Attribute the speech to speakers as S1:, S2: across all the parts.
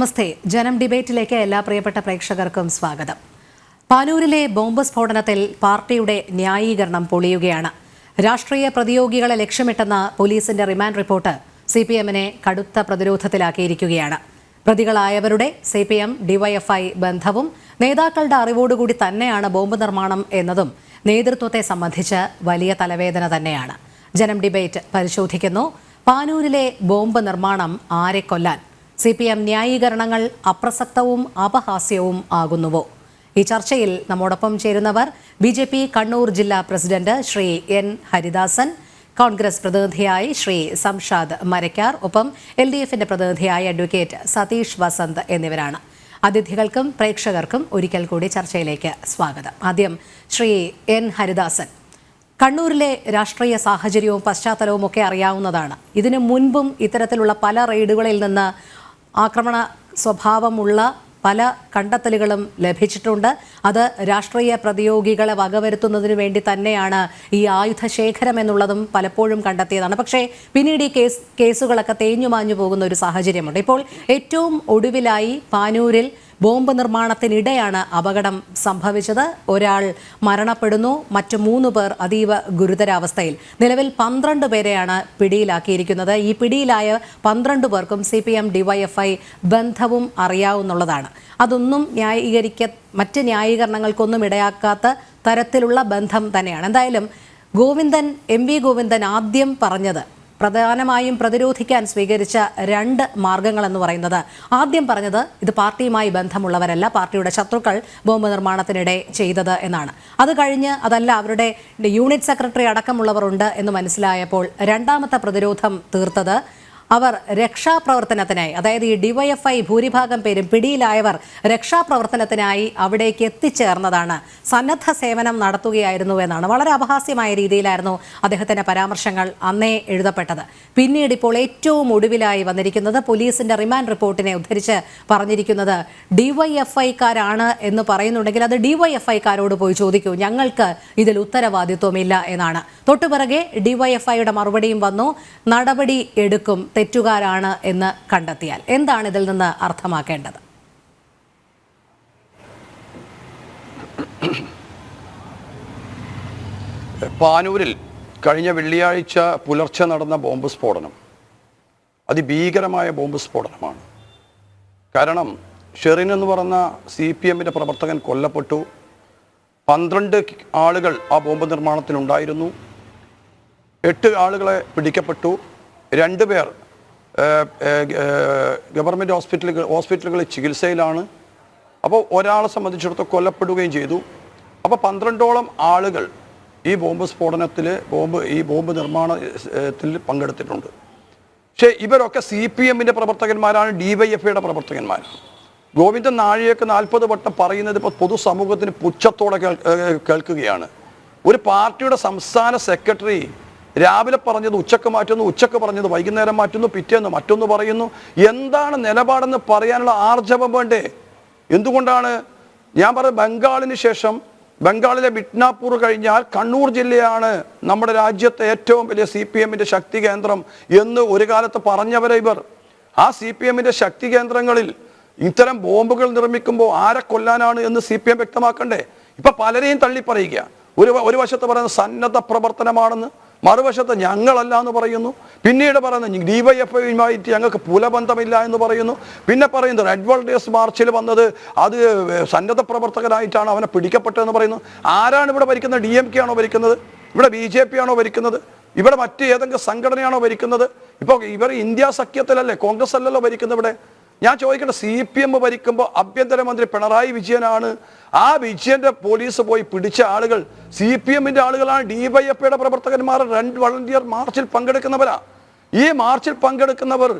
S1: നമസ്തേ. ജനം ഡിബേറ്റിലേക്ക് എല്ലാ പ്രിയപ്പെട്ട പ്രേക്ഷകർക്കും സ്വാഗതം. പാനൂരിലെ ബോംബ് സ്ഫോടനത്തിൽ പാർട്ടിയുടെ ന്യായീകരണം പൊളിയുകയാണ്. രാഷ്ട്രീയ പ്രതിയോഗികളെ ലക്ഷ്യമിട്ടെന്ന പോലീസിന്റെ റിമാൻഡ് റിപ്പോർട്ട് സി പി എമ്മിനെ കടുത്ത പ്രതിരോധത്തിലാക്കിയിരിക്കുകയാണ്. പ്രതികളായവരുടെ സി പി എം ഡിവൈഎഫ്ഐ ബന്ധവും നേതാക്കളുടെ അറിവോടുകൂടി തന്നെയാണ് ബോംബ് നിർമ്മാണം എന്നതും നേതൃത്വത്തെ സംബന്ധിച്ച് വലിയ തലവേദന തന്നെയാണ്. ജനം ഡിബേറ്റ് പരിശോധിക്കുന്നു. പാനൂരിലെ ബോംബ് നിർമ്മാണം ആരെ കൊല്ലാൻ സി പി എം ന്യായീകരണങ്ങൾ അപ്രസക്തവും അപഹാസ്യവും ആകുന്നുവോ? ഈ ചർച്ചയിൽ നമ്മോടൊപ്പം ചേരുന്നവർ ബി ജെ പി കണ്ണൂർ ജില്ലാ പ്രസിഡന്റ് ശ്രീ എൻ ഹരിദാസൻ കോൺഗ്രസ് പ്രതിനിധിയായി ശ്രീ സംഷാദ് മരക്കാർ ഒപ്പം എൽ ഡി എഫിന്റെ പ്രതിനിധിയായി അഡ്വക്കേറ്റ് സതീഷ് വസന്ത് എന്നിവരാണ്. അതിഥികൾക്കും പ്രേക്ഷകർക്കും ഒരിക്കൽ കൂടി ചർച്ചയിലേക്ക് സ്വാഗതം. ആദ്യം ശ്രീ എൻ ഹരിദാസൻ. കണ്ണൂരിലെ രാഷ്ട്രീയ സാഹചര്യവും പശ്ചാത്തലവും ഒക്കെ അറിയാവുന്നതാണ്. ഇതിനു മുൻപും ഇത്തരത്തിലുള്ള പല റെയ്ഡുകളിൽ നിന്ന് ആക്രമണ സ്വഭാവമുള്ള പല കണ്ടെത്തലുകളും ലഭിച്ചിട്ടുണ്ട്. അത് രാഷ്ട്രീയ പ്രതിയോഗികളെ വകവരുത്തുന്നതിന് വേണ്ടി തന്നെയാണ് ഈ ആയുധശേഖരം എന്നുള്ളതും പലപ്പോഴും കണ്ടെത്തിയതാണ്. പക്ഷേ പിന്നീട് ഈ കേസ് കേസുകളൊക്കെ തേഞ്ഞു മാഞ്ഞു പോകുന്ന ഒരു സാഹചര്യമുണ്ട്. ഇപ്പോൾ ഏറ്റവും ഒടുവിലായി പാനൂരിൽ ബോംബ് നിർമ്മാണത്തിനിടെയാണ് അപകടം സംഭവിച്ചത്. ഒരാൾ മരണപ്പെടുന്നു. മറ്റു മൂന്ന് പേർ അതീവ ഗുരുതരാവസ്ഥയിൽ. നിലവിൽ പന്ത്രണ്ട് പേരെയാണ് പിടിയിലാക്കിയിരിക്കുന്നത്. ഈ പിടിയിലായ പന്ത്രണ്ട് പേർക്കും സി പി എം ഡിവൈഎഫ്ഐ ബന്ധവും അറിയാവുന്നതാണ് അതൊന്നും ന്യായീകരിക്ക മറ്റ് ന്യായീകരണങ്ങൾക്കൊന്നും ഇടയാക്കാത്ത തരത്തിലുള്ള ബന്ധം തന്നെയാണ്. എന്തായാലും ഗോവിന്ദൻ എം വി ഗോവിന്ദൻ ആദ്യം പറഞ്ഞത് പ്രധാനമായും പ്രതിരോധിക്കാൻ സ്വീകരിച്ച രണ്ട് മാർഗങ്ങൾ എന്ന് പറയുന്നത്. ആദ്യം പറഞ്ഞത് ഇത് പാർട്ടിയുമായി ബന്ധമുള്ളവരല്ല പാർട്ടിയുടെ ശത്രുക്കൾ ബോംബ് നിർമ്മാണത്തിനിടെ ചെയ്തത് എന്നാണ്. അത് കഴിഞ്ഞ് അതല്ല അവരുടെ യൂണിറ്റ് സെക്രട്ടറി അടക്കമുള്ളവർ ഉണ്ട് എന്ന് മനസ്സിലായപ്പോൾ രണ്ടാമത്തെ പ്രതിരോധം തീർത്തത് അവർ രക്ഷാപ്രവർത്തനത്തിനായി അതായത് ഈ ഡിവൈഎഫ്ഐ ഭൂരിഭാഗം പേരും പിടിയിലായവർ രക്ഷാപ്രവർത്തനത്തിനായി അവിടേക്ക് എത്തിച്ചേർന്നതാണ്. സന്നദ്ധ സേവനം നടത്തുകയായിരുന്നു എന്നാണ്. വളരെ അപഹാസ്യമായ രീതിയിലായിരുന്നു അദ്ദേഹത്തിന്റെ പരാമർശങ്ങൾ അന്നേ എഴുതപ്പെട്ടത്. പിന്നീട് ഇപ്പോൾ ഏറ്റവും ഒടുവിലായി വന്നിരിക്കുന്നത് പോലീസിന്റെ റിമാൻഡ് റിപ്പോർട്ടിനെ ഉദ്ധരിച്ച് പറഞ്ഞിരിക്കുന്നത് ഡിവൈഎഫ്ഐക്കാരാണ് എന്ന് പറയുന്നുണ്ടെങ്കിൽ അത് ഡിവൈഎഫ്ഐക്കാരോട് പോയി ചോദിക്കൂ. ഞങ്ങൾക്ക് ഇതിൽ ഉത്തരവാദിത്വമില്ല എന്നാണ്. തൊട്ടുപിറകെ ഡിവൈഎഫ്ഐയുടെ മറുപടിയും വന്നു. നടപടി എടുക്കും. തെറ്റുകാരാണ് എന്ന് കണ്ടെത്തിയാൽ എന്താണ് ഇതിൽ നിന്ന് അർത്ഥമാക്കേണ്ടത്?
S2: പാനൂരിൽ കഴിഞ്ഞ വെള്ളിയാഴ്ച പുലർച്ചെ നടന്ന ബോംബ് സ്ഫോടനം. അതിഭീകരമായ ബോംബ് സ്ഫോടനമാണ്. കാരണം ഷെറിൻ എന്ന് പറഞ്ഞ സി പി എമ്മിന്റെ പ്രവർത്തകൻ കൊല്ലപ്പെട്ടു. പന്ത്രണ്ട് ആളുകൾ ആ ബോംബ് നിർമ്മാണത്തിനുണ്ടായിരുന്നു. എട്ട് ആളുകളെ പിടിക്കപ്പെട്ടു. രണ്ട് പേർ ഗവൺമെന്റ് ഹോസ്പിറ്റലുകൾ ഹോസ്പിറ്റലുകളിൽ ചികിത്സയിലാണ്. അപ്പോൾ ഒരാളെ സംബന്ധിച്ചിടത്തോളം കൊല്ലപ്പെടുകയും ചെയ്തു. അപ്പോൾ പന്ത്രണ്ടോളം ആളുകൾ ഈ ബോംബ് സ്ഫോടനത്തിൽ ബോംബ് ഈ ബോംബ് നിർമ്മാണത്തിൽ പങ്കെടുത്തിട്ടുണ്ട്. പക്ഷേ ഇവരൊക്കെ സി പി എമ്മിന്റെ പ്രവർത്തകന്മാരാണ് ഡി വൈ എഫ് ഐയുടെ പ്രവർത്തകന്മാർ. ഗോവിന്ദൻ നാഴികക്ക് നാൽപ്പത് വട്ടം പറയുന്നത് ഇപ്പോൾ പൊതുസമൂഹത്തിന് പുച്ഛത്തോടെ കേൾ- കേൾക്കുകയാണ്. ഒരു പാർട്ടിയുടെ സംസ്ഥാന സെക്രട്ടറി രാവിലെ പറഞ്ഞത് ഉച്ചയ്ക്ക് മാറ്റുന്നു ഉച്ചയ്ക്ക് പറഞ്ഞത് വൈകുന്നേരം മാറ്റുന്നു പിറ്റേന്ന് മറ്റൊന്ന് പറയുന്നു. എന്താണ് നിലപാടെന്ന് പറയാനുള്ള ആർജവം വേണ്ടേ? എന്തുകൊണ്ടാണ്? ഞാൻ പറഞ്ഞ ബംഗാളിന് ശേഷം ബംഗാളിലെ ബിഡ്നാപൂർ കഴിഞ്ഞാൽ കണ്ണൂർ ജില്ലയാണ് നമ്മുടെ രാജ്യത്തെ ഏറ്റവും വലിയ സി പി എമ്മിന്റെ ശക്തി കേന്ദ്രം എന്ന് ഒരു കാലത്ത് പറഞ്ഞവരെ ഇവർ. ആ സി പി എമ്മിന്റെ ശക്തി കേന്ദ്രങ്ങളിൽ ഇത്തരം ബോംബുകൾ നിർമ്മിക്കുമ്പോൾ ആരെ കൊല്ലാനാണ് എന്ന് സി പി എം വ്യക്തമാക്കണ്ടേ? ഇപ്പം പലരെയും തള്ളി പറയുക ഒരു ഒരു വശത്ത് പറയുന്നത് സന്നദ്ധ പ്രവർത്തനമാണെന്ന് മറുവശത്ത് ഞങ്ങളല്ല എന്ന് പറയുന്നു. പിന്നീട് പറയുന്നത് ഡിവൈഎഫ്ഐയുമായിട്ട് ഞങ്ങൾക്ക് പുലബന്ധമില്ല എന്ന് പറയുന്നു. പിന്നെ പറയുന്നത് റെഡ് വോൾഡേഴ്സ് മാർച്ചിൽ വന്നത് അത് സന്നദ്ധ പ്രവർത്തകനായിട്ടാണ് അവനെ പിടിക്കപ്പെട്ടതെന്ന് പറയുന്നു. ആരാണ് ഇവിടെ ഭരിക്കുന്നത്? ഡി എം കെ ആണോ ഭരിക്കുന്നത്? ഇവിടെ ബി ജെ പി ആണോ ഭരിക്കുന്നത്? ഇവിടെ മറ്റ് ഏതെങ്കിലും സംഘടനയാണോ ഭരിക്കുന്നത്? ഇപ്പോൾ ഇവർ ഇന്ത്യ സഖ്യത്തിലല്ലേ? കോൺഗ്രസ് അല്ലല്ലോ ഭരിക്കുന്നത് ഇവിടെ. ഞാൻ ചോദിക്കേണ്ട സി പി എം ഭരിക്കുമ്പോൾ ആഭ്യന്തരമന്ത്രി പിണറായി വിജയനാണ്. ആ വിജയന്റെ പോലീസ് പോയി പിടിച്ച ആളുകൾ സി പി എമ്മിന്റെ ആളുകളാണ്. ഡിവൈഎഫ്ഐയുടെ പ്രവർത്തകന്മാർ രണ്ട് വളണ്ടിയർ മാർച്ചിൽ പങ്കെടുക്കുന്നവരാ. ഈ മാർച്ചിൽ പങ്കെടുക്കുന്നവർ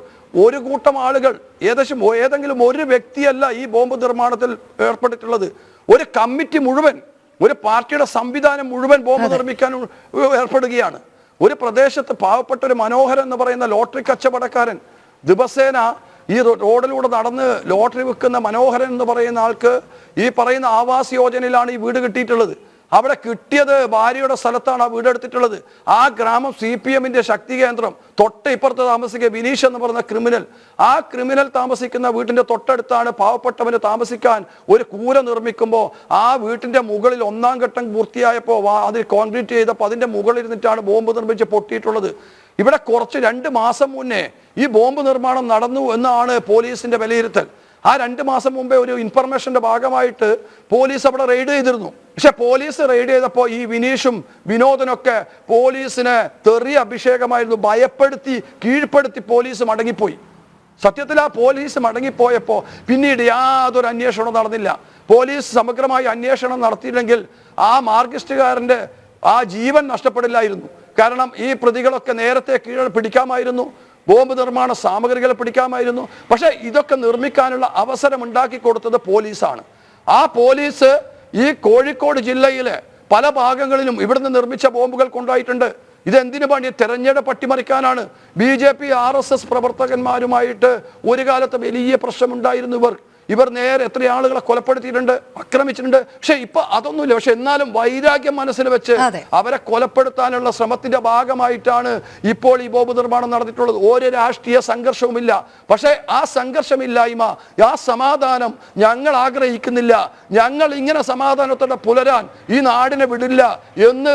S2: ഒരു കൂട്ടം ആളുകൾ ഏകദേശം ഏതെങ്കിലും ഒരു വ്യക്തിയല്ല ഈ ബോംബ് നിർമ്മാണത്തിൽ ഏർപ്പെട്ടിട്ടുള്ളത്. ഒരു കമ്മിറ്റി മുഴുവൻ ഒരു പാർട്ടിയുടെ സംവിധാനം മുഴുവൻ ബോംബ് നിർമ്മിക്കാൻ ഏർപ്പെടുകയാണ്. ഒരു പ്രദേശത്ത് പാവപ്പെട്ട ഒരു മനോഹരൻ എന്ന് പറയുന്ന ലോട്ടറി കച്ചവടക്കാരൻ ദിവസേന ഈ റോഡിലൂടെ നടന്ന് ലോട്ടറി വിൽക്കുന്ന മനോഹരൻ എന്ന് പറയുന്ന ആൾക്ക് ഈ പറയുന്ന ആവാസ് യോജനയിലാണ് ഈ വീട് കിട്ടിയിട്ടുള്ളത്. അവിടെ കിട്ടിയത് ഭാര്യയുടെ സ്ഥലത്താണ് ആ വീട് എടുത്തിട്ടുള്ളത്. ആ ഗ്രാമം സി പി എമ്മിന്റെ ശക്തി കേന്ദ്രം തൊട്ട് ഇപ്പുറത്ത് താമസിക്കുക വിനീഷ് എന്ന് പറയുന്ന ക്രിമിനൽ. ആ ക്രിമിനൽ താമസിക്കുന്ന വീട്ടിന്റെ തൊട്ടടുത്താണ് പാവപ്പെട്ടവന് താമസിക്കാൻ ഒരു കൂര നിർമ്മിക്കുമ്പോൾ ആ വീട്ടിന്റെ മുകളിൽ ഒന്നാം ഘട്ടം പൂർത്തിയായപ്പോൾ അതിൽ അത് കോൺക്രീറ്റ് ചെയ്തപ്പോൾ അതിന്റെ മുകളിൽ ഇരുന്നിട്ടാണ് ബോംബ് നിർമ്മിച്ച് പൊട്ടിയിട്ടുള്ളത്. ഇവിടെ കുറച്ച് രണ്ട് മാസം മുന്നേ ഈ ബോംബ് നിർമ്മാണം നടന്നു എന്നാണ് പോലീസിന്റെ വിലയിരുത്തൽ. ആ രണ്ട് മാസം മുമ്പേ ഒരു ഇൻഫർമേഷന്റെ ഭാഗമായിട്ട് പോലീസ് അവിടെ റെയ്ഡ് ചെയ്തിരുന്നു. പക്ഷെ പോലീസ് റെയ്ഡ് ചെയ്തപ്പോൾ ഈ വിനീഷും വിനോദനൊക്കെ പോലീസിനെ തെറിയ അഭിഷേകമായിരുന്നു ഭയപ്പെടുത്തി കീഴ്പ്പെടുത്തി പോലീസ് മടങ്ങിപ്പോയി. സത്യത്തിൽ ആ പോലീസ് മടങ്ങിപ്പോയപ്പോൾ പിന്നീട് യാതൊരു അന്വേഷണവും നടന്നില്ല. പോലീസ് സമഗ്രമായി അന്വേഷണം നടത്തിയില്ലെങ്കിൽ ആ മാർഗിസ്റ്റുകാരന്റെ ആ ജീവൻ നഷ്ടപ്പെടില്ലായിരുന്നു. കാരണം ഈ പ്രതികളൊക്കെ നേരത്തെ കീഴ പിടിക്കാമായിരുന്നു. ബോംബ് നിർമ്മാണ സാമഗ്രികൾ പിടിക്കാമായിരുന്നു. പക്ഷേ ഇതൊക്കെ നിർമ്മിക്കാനുള്ള അവസരം ഉണ്ടാക്കി കൊടുത്തത് പോലീസാണ്. ആ പോലീസ് ഈ കോഴിക്കോട് ജില്ലയിലെ പല ഭാഗങ്ങളിലും ഇവിടുന്ന് നിർമ്മിച്ച ബോംബുകൾ കൊണ്ടായിട്ടുണ്ട് ഇതെന്തിനു പണി? തെരഞ്ഞെടുപ്പ് അട്ടിമറിക്കാനാണ്. B J P R S S പ്രവർത്തകന്മാരുമായിട്ട് ഒരു കാലത്ത് വലിയ പ്രശ്നമുണ്ടായിരുന്നു ഇവർ. ഇവർ നേരെ എത്ര ആളുകളെ കൊലപ്പെടുത്തിയിട്ടുണ്ട് ആക്രമിച്ചിട്ടുണ്ട്. പക്ഷെ ഇപ്പൊ അതൊന്നുമില്ല. പക്ഷെ എന്നാലും വൈരാഗ്യം മനസ്സിൽ വെച്ച് അവരെ കൊലപ്പെടുത്താനുള്ള ശ്രമത്തിന്റെ ഭാഗമായിട്ടാണ് ഇപ്പോൾ ഈ ബോംബ് നിർമ്മാണം നടന്നിട്ടുള്ളത്. ഒരു രാഷ്ട്രീയ സംഘർഷവുമില്ല. പക്ഷേ ആ സംഘർഷമില്ലായ്മ ആ സമാധാനം ഞങ്ങൾ ആഗ്രഹിക്കുന്നില്ല. ഞങ്ങൾ ഇങ്ങനെ സമാധാനത്തോടെ പുലരാൻ ഈ നാടിനെ വിടില്ല എന്ന്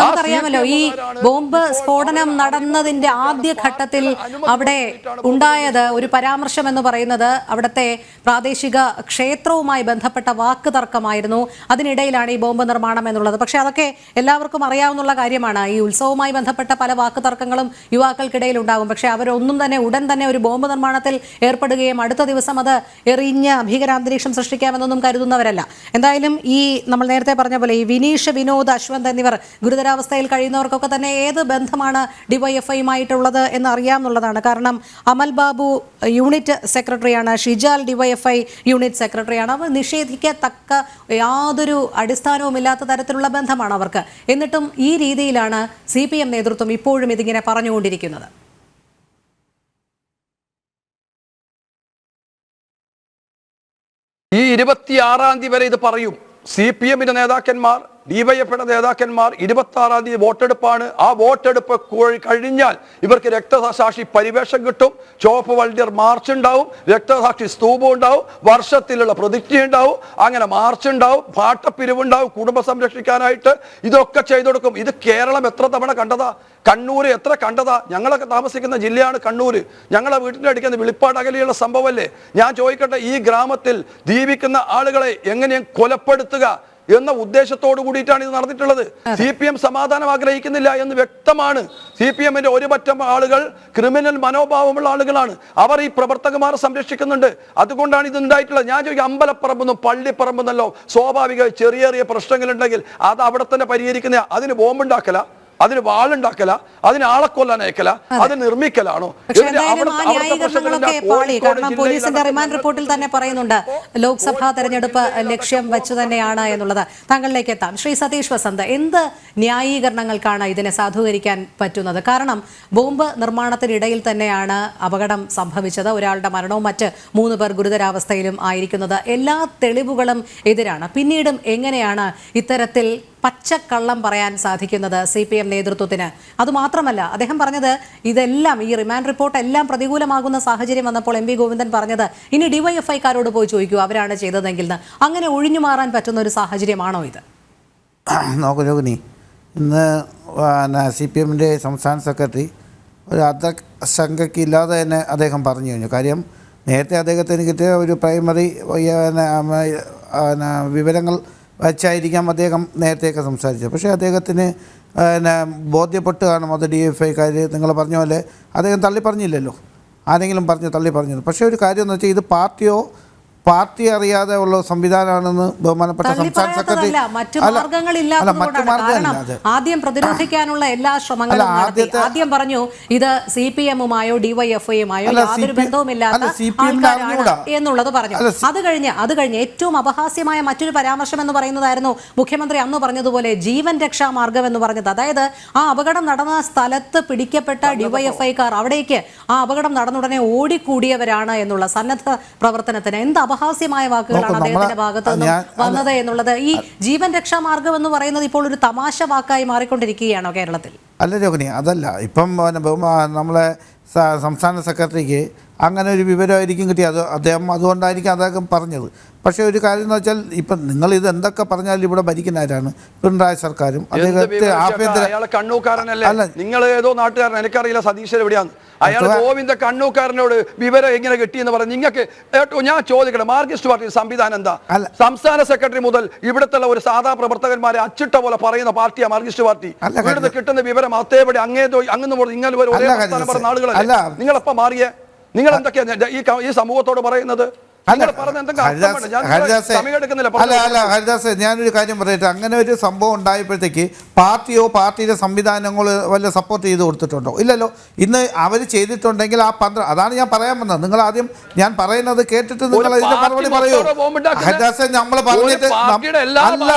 S1: നമുക്കറിയാമല്ലോ ഈ ബോംബ് സ്ഫോടനം നടന്നതിന്റെ ആദ്യ ഘട്ടത്തിൽ അവിടെ ഉണ്ടായത് ഒരു പരാമർശം എന്ന് പറയുന്നത് അവിടുത്തെ പ്രാദേശിക ക്ഷേത്രവുമായി ബന്ധപ്പെട്ട വാക്ക് തർക്കമായിരുന്നു. അതിനിടയിലാണ് ഈ ബോംബ് നിർമ്മാണം എന്നുള്ളത്. പക്ഷെ അതൊക്കെ എല്ലാവർക്കും അറിയാവുന്ന കാര്യമാണ്. ഈ ഉത്സവവുമായി ബന്ധപ്പെട്ട പല വാക്ക് തർക്കങ്ങളും യുവാക്കൾക്കിടയിൽ ഉണ്ടാകും. പക്ഷെ അവരൊന്നും തന്നെ ഉടൻ തന്നെ ഒരു ബോംബ് നിർമ്മാണത്തിൽ ഏർപ്പെടുകയും അടുത്ത ദിവസം അത് എറിഞ്ഞ് ഭീകരാന്തരീക്ഷം സൃഷ്ടിക്കാമെന്നൊന്നും കരുതുന്നവരല്ല. എന്തായാലും ഈ നമ്മൾ നേരത്തെ പറഞ്ഞ പോലെ ഈ വിനീഷ് വിനോദ് അശ്വന്ത് എന്നിവർ ഗുരുതരാവസ്ഥയിൽ കഴിയുന്നവർക്കൊക്കെ തന്നെ ഏത് ബന്ധമാണ് ഡിവൈഎഫ്ഐയുമായിട്ടുള്ളത് എന്ന് അറിയാമെന്നുള്ളതാണ് കാരണം അമൽ ബാബു യൂണിറ്റ് സെക്രട്ടറിയാണ്. ഷിജാൽ ഡിവൈഎഫ്ഐ യൂണിറ്റ് സെക്രട്ടറിയാണ്. അവർ നിഷേധിക്കത്തക്ക യാതൊരു അടിസ്ഥാനവുമില്ലാത്ത തരത്തിലുള്ള ബന്ധമാണ് അവർക്ക്. എന്നിട്ടും ഈ രീതിയിലാണ് സി പി എം നേതൃത്വം ഇപ്പോഴും ഇതിങ്ങനെ പറഞ്ഞുകൊണ്ടിരിക്കുന്നത്.
S2: ഈ ഇരുപത്തിയാറാം തീയതി വരെ ഇത് പറയും. സി പി എമ്മിന്റെ നേതാക്കന്മാർ ഡിവൈഎഫിയുടെ നേതാക്കന്മാർ ഇരുപത്തി ആറാം തീയതി വോട്ടെടുപ്പാണ്. ആ വോട്ടെടുപ്പ് കഴിഞ്ഞാൽ ഇവർക്ക് രക്തസാക്ഷി പരിവേഷം കിട്ടും. ചോപ്പ് വൾഡിയർ മാർച്ച് ഉണ്ടാവും. രക്തസാക്ഷി സ്തൂപം ഉണ്ടാവും. വർഷത്തിലുള്ള പ്രതിജ്ഞ ഉണ്ടാവും. അങ്ങനെ മാർച്ച് ഉണ്ടാവും. പാട്ടപ്പിരിവുണ്ടാവും. കുടുംബം സംരക്ഷിക്കാനായിട്ട് ഇതൊക്കെ ചെയ്തു കൊടുക്കും. ഇത് കേരളം എത്ര തവണ കണ്ടതാ? കണ്ണൂർ എത്ര കണ്ടതാ? ഞങ്ങളൊക്കെ താമസിക്കുന്ന ജില്ലയാണ് കണ്ണൂർ ഞങ്ങളെ വീട്ടിന്റെ അടിക്കുന്ന വെളിപ്പാട് അകലെയുള്ള സംഭവമല്ലേ? ഞാൻ ചോദിക്കട്ടെ ഈ ഗ്രാമത്തിൽ ജീവിക്കുന്ന ആളുകളെ എങ്ങനെയും കൊലപ്പെടുത്തുക? എന്ന ഉദ്ദേശത്തോടു കൂടിയിട്ടാണ് ഇത് നടന്നിട്ടുള്ളത്. സി പി എം സമാധാനം ആഗ്രഹിക്കുന്നില്ല എന്ന് വ്യക്തമാണ്. സി പി എമ്മിന്റെ ഒരു പറ്റം ആളുകൾ ക്രിമിനൽ മനോഭാവമുള്ള ആളുകളാണ്. അവർ ഈ പ്രവർത്തകന്മാരെ സംരക്ഷിക്കുന്നുണ്ട്. അതുകൊണ്ടാണ് ഇത് ഉണ്ടായിട്ടുള്ളത്. ഞാൻ ചോദിക്കും അമ്പലപ്പറമ്പെന്നും പള്ളിപ്പറമ്പെന്നല്ലോ സ്വാഭാവിക ചെറിയ ചെറിയ പ്രശ്നങ്ങളുണ്ടെങ്കിൽ അത് അവിടെ തന്നെ പരിഹരിക്കുന്ന അതിന് ബോംബുണ്ടാക്കല? അതിന് വാളുണ്ടാക്കല അതിന് ആളെ കൊല്ലാൻ അയക്കല അത്. നിർമ്മിക്കലാണോ?
S1: പോലീസിന്റെ റിമാൻഡ് റിപ്പോർട്ടിൽ തന്നെ പറയുന്നുണ്ട് ലോക്സഭാ തെരഞ്ഞെടുപ്പ് ലക്ഷ്യം വെച്ചു തന്നെയാണ് എന്നുള്ളത്. താങ്കളിലേക്ക് എത്താം. ശ്രീ സതീഷ് വസന്ത് എന്ത് ന്യായീകരണങ്ങൾക്കാണ് ഇതിനെ സാധൂകരിക്കാൻ പറ്റുന്നത്? കാരണം ബോംബ് നിർമ്മാണത്തിനിടയിൽ തന്നെയാണ് അപകടം സംഭവിച്ചത്. ഒരാളുടെ മരണവും മറ്റ് മൂന്ന് പേർ ഗുരുതരാവസ്ഥയിലും ആയിരിക്കുന്നത്. എല്ലാ തെളിവുകളും എതിരാണ്. പിന്നീടും എങ്ങനെയാണ് ഇത്തരത്തിൽ പച്ചക്കള്ളം പറയാൻ സാധിക്കുന്നത് സി പി എം നേതൃത്വത്തിന്. അതുമാത്രമല്ല അദ്ദേഹം പറഞ്ഞത് ഇതെല്ലാം ഈ റിമാൻഡ് റിപ്പോർട്ട് എല്ലാം പ്രതികൂലമാകുന്ന സാഹചര്യം വന്നപ്പോൾ എം വി ഗോവിന്ദൻ പറഞ്ഞത് ഇനി ഡിവൈഎഫ്ഐക്കാരോട് പോയി ചോദിക്കൂ അവരാണ് ചെയ്തതെങ്കിൽ അങ്ങനെ ഒഴിഞ്ഞു മാറാൻ പറ്റുന്ന ഒരു സാഹചര്യമാണോ ഇത്?
S3: നോക്കൂ രോഹിണി ഇന്ന് സി പി എമ്മിന്റെ സംസ്ഥാന സെക്രട്ടറി ഒരു അർദ്ധശങ്കയ്ക്ക് ഇല്ലാതെ തന്നെ അദ്ദേഹം പറഞ്ഞു കഴിഞ്ഞു. കാര്യം നേരത്തെ അദ്ദേഹത്തിന് കിട്ടിയ ഒരു പ്രൈമറി വിവരങ്ങൾ വച്ചായിരിക്കാം അദ്ദേഹം നേരത്തെയൊക്കെ സംസാരിച്ചത്. പക്ഷേ അദ്ദേഹത്തിന് പിന്നെ ബോധ്യപ്പെട്ട് കാണും അത് ഡി എഫ് ഐക്കാർ നിങ്ങൾ പറഞ്ഞ പോലെ. അദ്ദേഹം തള്ളി പറഞ്ഞില്ലല്ലോ. ആരെങ്കിലും പറഞ്ഞു തള്ളി പറഞ്ഞു പക്ഷേ ഒരു കാര്യം എന്ന് വെച്ചാൽ ഇത് പാർട്ടിയോ പാർട്ടി അറിയാതെ ഉള്ള സംവിധാനമാണെന്ന് ബഹുമാനപ്പെട്ട സംസ്ഥാന സെക്രട്ടറി
S1: മറ്റു മാർഗങ്ങളില്ലാത്തതുകൊണ്ടാണ്. ആദ്യം പ്രതിരോധിക്കാനുള്ള എല്ലാ ശ്രമങ്ങളും ആദ്യം പറഞ്ഞു ഇത് സി പി എമ്മുമായോ ഡിവൈഎഫ്ഐയുമായോ യാതൊരു ബന്ധവുമില്ലാത്ത. എന്നുള്ളത് പറഞ്ഞു. അത് കഴിഞ്ഞ് അത് കഴിഞ്ഞ് ഏറ്റവും അപഹാസ്യമായ മറ്റൊരു പരാമർശം എന്ന് പറയുന്നതായിരുന്നു മുഖ്യമന്ത്രി അന്ന് പറഞ്ഞതുപോലെ ജീവൻ രക്ഷാ മാർഗം എന്ന് പറഞ്ഞത്. അതായത് ആ അപകടം നടന്ന സ്ഥലത്ത് പിടിക്കപ്പെട്ട ഡിവൈഎഫ്ഐക്കാർ അവിടേക്ക് ആ അപകടം നടന്നുടനെ ഓടിക്കൂടിയവരാണ് എന്നുള്ള സന്നദ്ധ പ്രവർത്തനത്തിന്. എന്ത് അപഹാസ്യമായ വാക്കുകളാണ് അദ്ദേഹത്തിന്റെ ഭാഗത്ത് നിന്നും വന്നത് എന്നുള്ളത്. ഈ ജീവൻ രക്ഷാ മാർഗം എന്ന് പറയുന്നത് ഇപ്പോൾ ഒരു തമാശ വാക്കായി മാറിക്കൊണ്ടിരിക്കുകയാണോ കേരളത്തിൽ?
S3: അല്ല രോഹിണി അതല്ല. ഇപ്പം നമ്മളെ സംസ്ഥാന സെക്രട്ടറിക്ക് അങ്ങനെ ഒരു വിവരമായിരിക്കും കിട്ടിയത്. അദ്ദേഹം അതുകൊണ്ടായിരിക്കും അദ്ദേഹം പറഞ്ഞത്. പക്ഷേ ഒരു കാര്യം എന്ന് വെച്ചാൽ ഇപ്പം നിങ്ങൾ ഇത് എന്തൊക്കെ പറഞ്ഞാലും ഇവിടെ ഭരിക്കുന്ന ആരാണ്? പിണറായി സർക്കാരും അദ്ദേഹത്തെ ആഭ്യന്തര അല്ല.
S2: നിങ്ങൾ ഏതോ നാട്ടുകാരൻ എനിക്കറിയില്ല സതീശൻ എവിടെയാണ്? അയാൾ ഗോവിന്ദ കണ്ണൂക്കാരനോട് വിവരം എങ്ങനെ കിട്ടിയെന്ന് പറഞ്ഞു നിങ്ങൾക്ക് ഞാൻ ചോദിക്കണം മാർക്സിസ്റ്റ് പാർട്ടി സംവിധാനം എന്താ? സംസ്ഥാന സെക്രട്ടറി മുതൽ ഇവിടുത്തെ ഒരു സാധാ പ്രവർത്തകന്മാരെ അച്ചിട്ട പോലെ പറയുന്ന പാർട്ടിയാണ് മാർക്സിസ്റ്റ് പാർട്ടി. ഇവിടുന്ന് കിട്ടുന്ന വിവരം അതേപടി അങ്ങേതോ അങ്ങനെ ഇങ്ങനെ ആളുകളല്ലേ? മാറിയേ? നിങ്ങൾ എന്തൊക്കെയാണ് ഈ സമൂഹത്തോട് പറയുന്നത്?
S3: ഹരിദാസ് അല്ല അല്ല ഹരിദാസ് ഞാനൊരു കാര്യം പറയട്ടെ. അങ്ങനെ ഒരു സംഭവം ഉണ്ടായപ്പോഴത്തേക്ക് പാർട്ടിയോ പാർട്ടിയുടെ സംവിധാനങ്ങളോ വല്ല സപ്പോർട്ട് ചെയ്ത് കൊടുത്തിട്ടുണ്ടോ? ഇല്ലല്ലോ. ഇന്ന് അവർ ചെയ്തിട്ടുണ്ടെങ്കിൽ ആ പന്ത്ര അതാണ് ഞാൻ പറയാൻ വന്നത്. നിങ്ങൾ ആദ്യം ഞാൻ പറയുന്നത് കേട്ടിട്ട് നിങ്ങൾ അതിന്റെ മറുപടി പറയൂ. ഹരിദാസെ നമ്മൾ പറഞ്ഞിട്ട് അല്ല, അല്ല,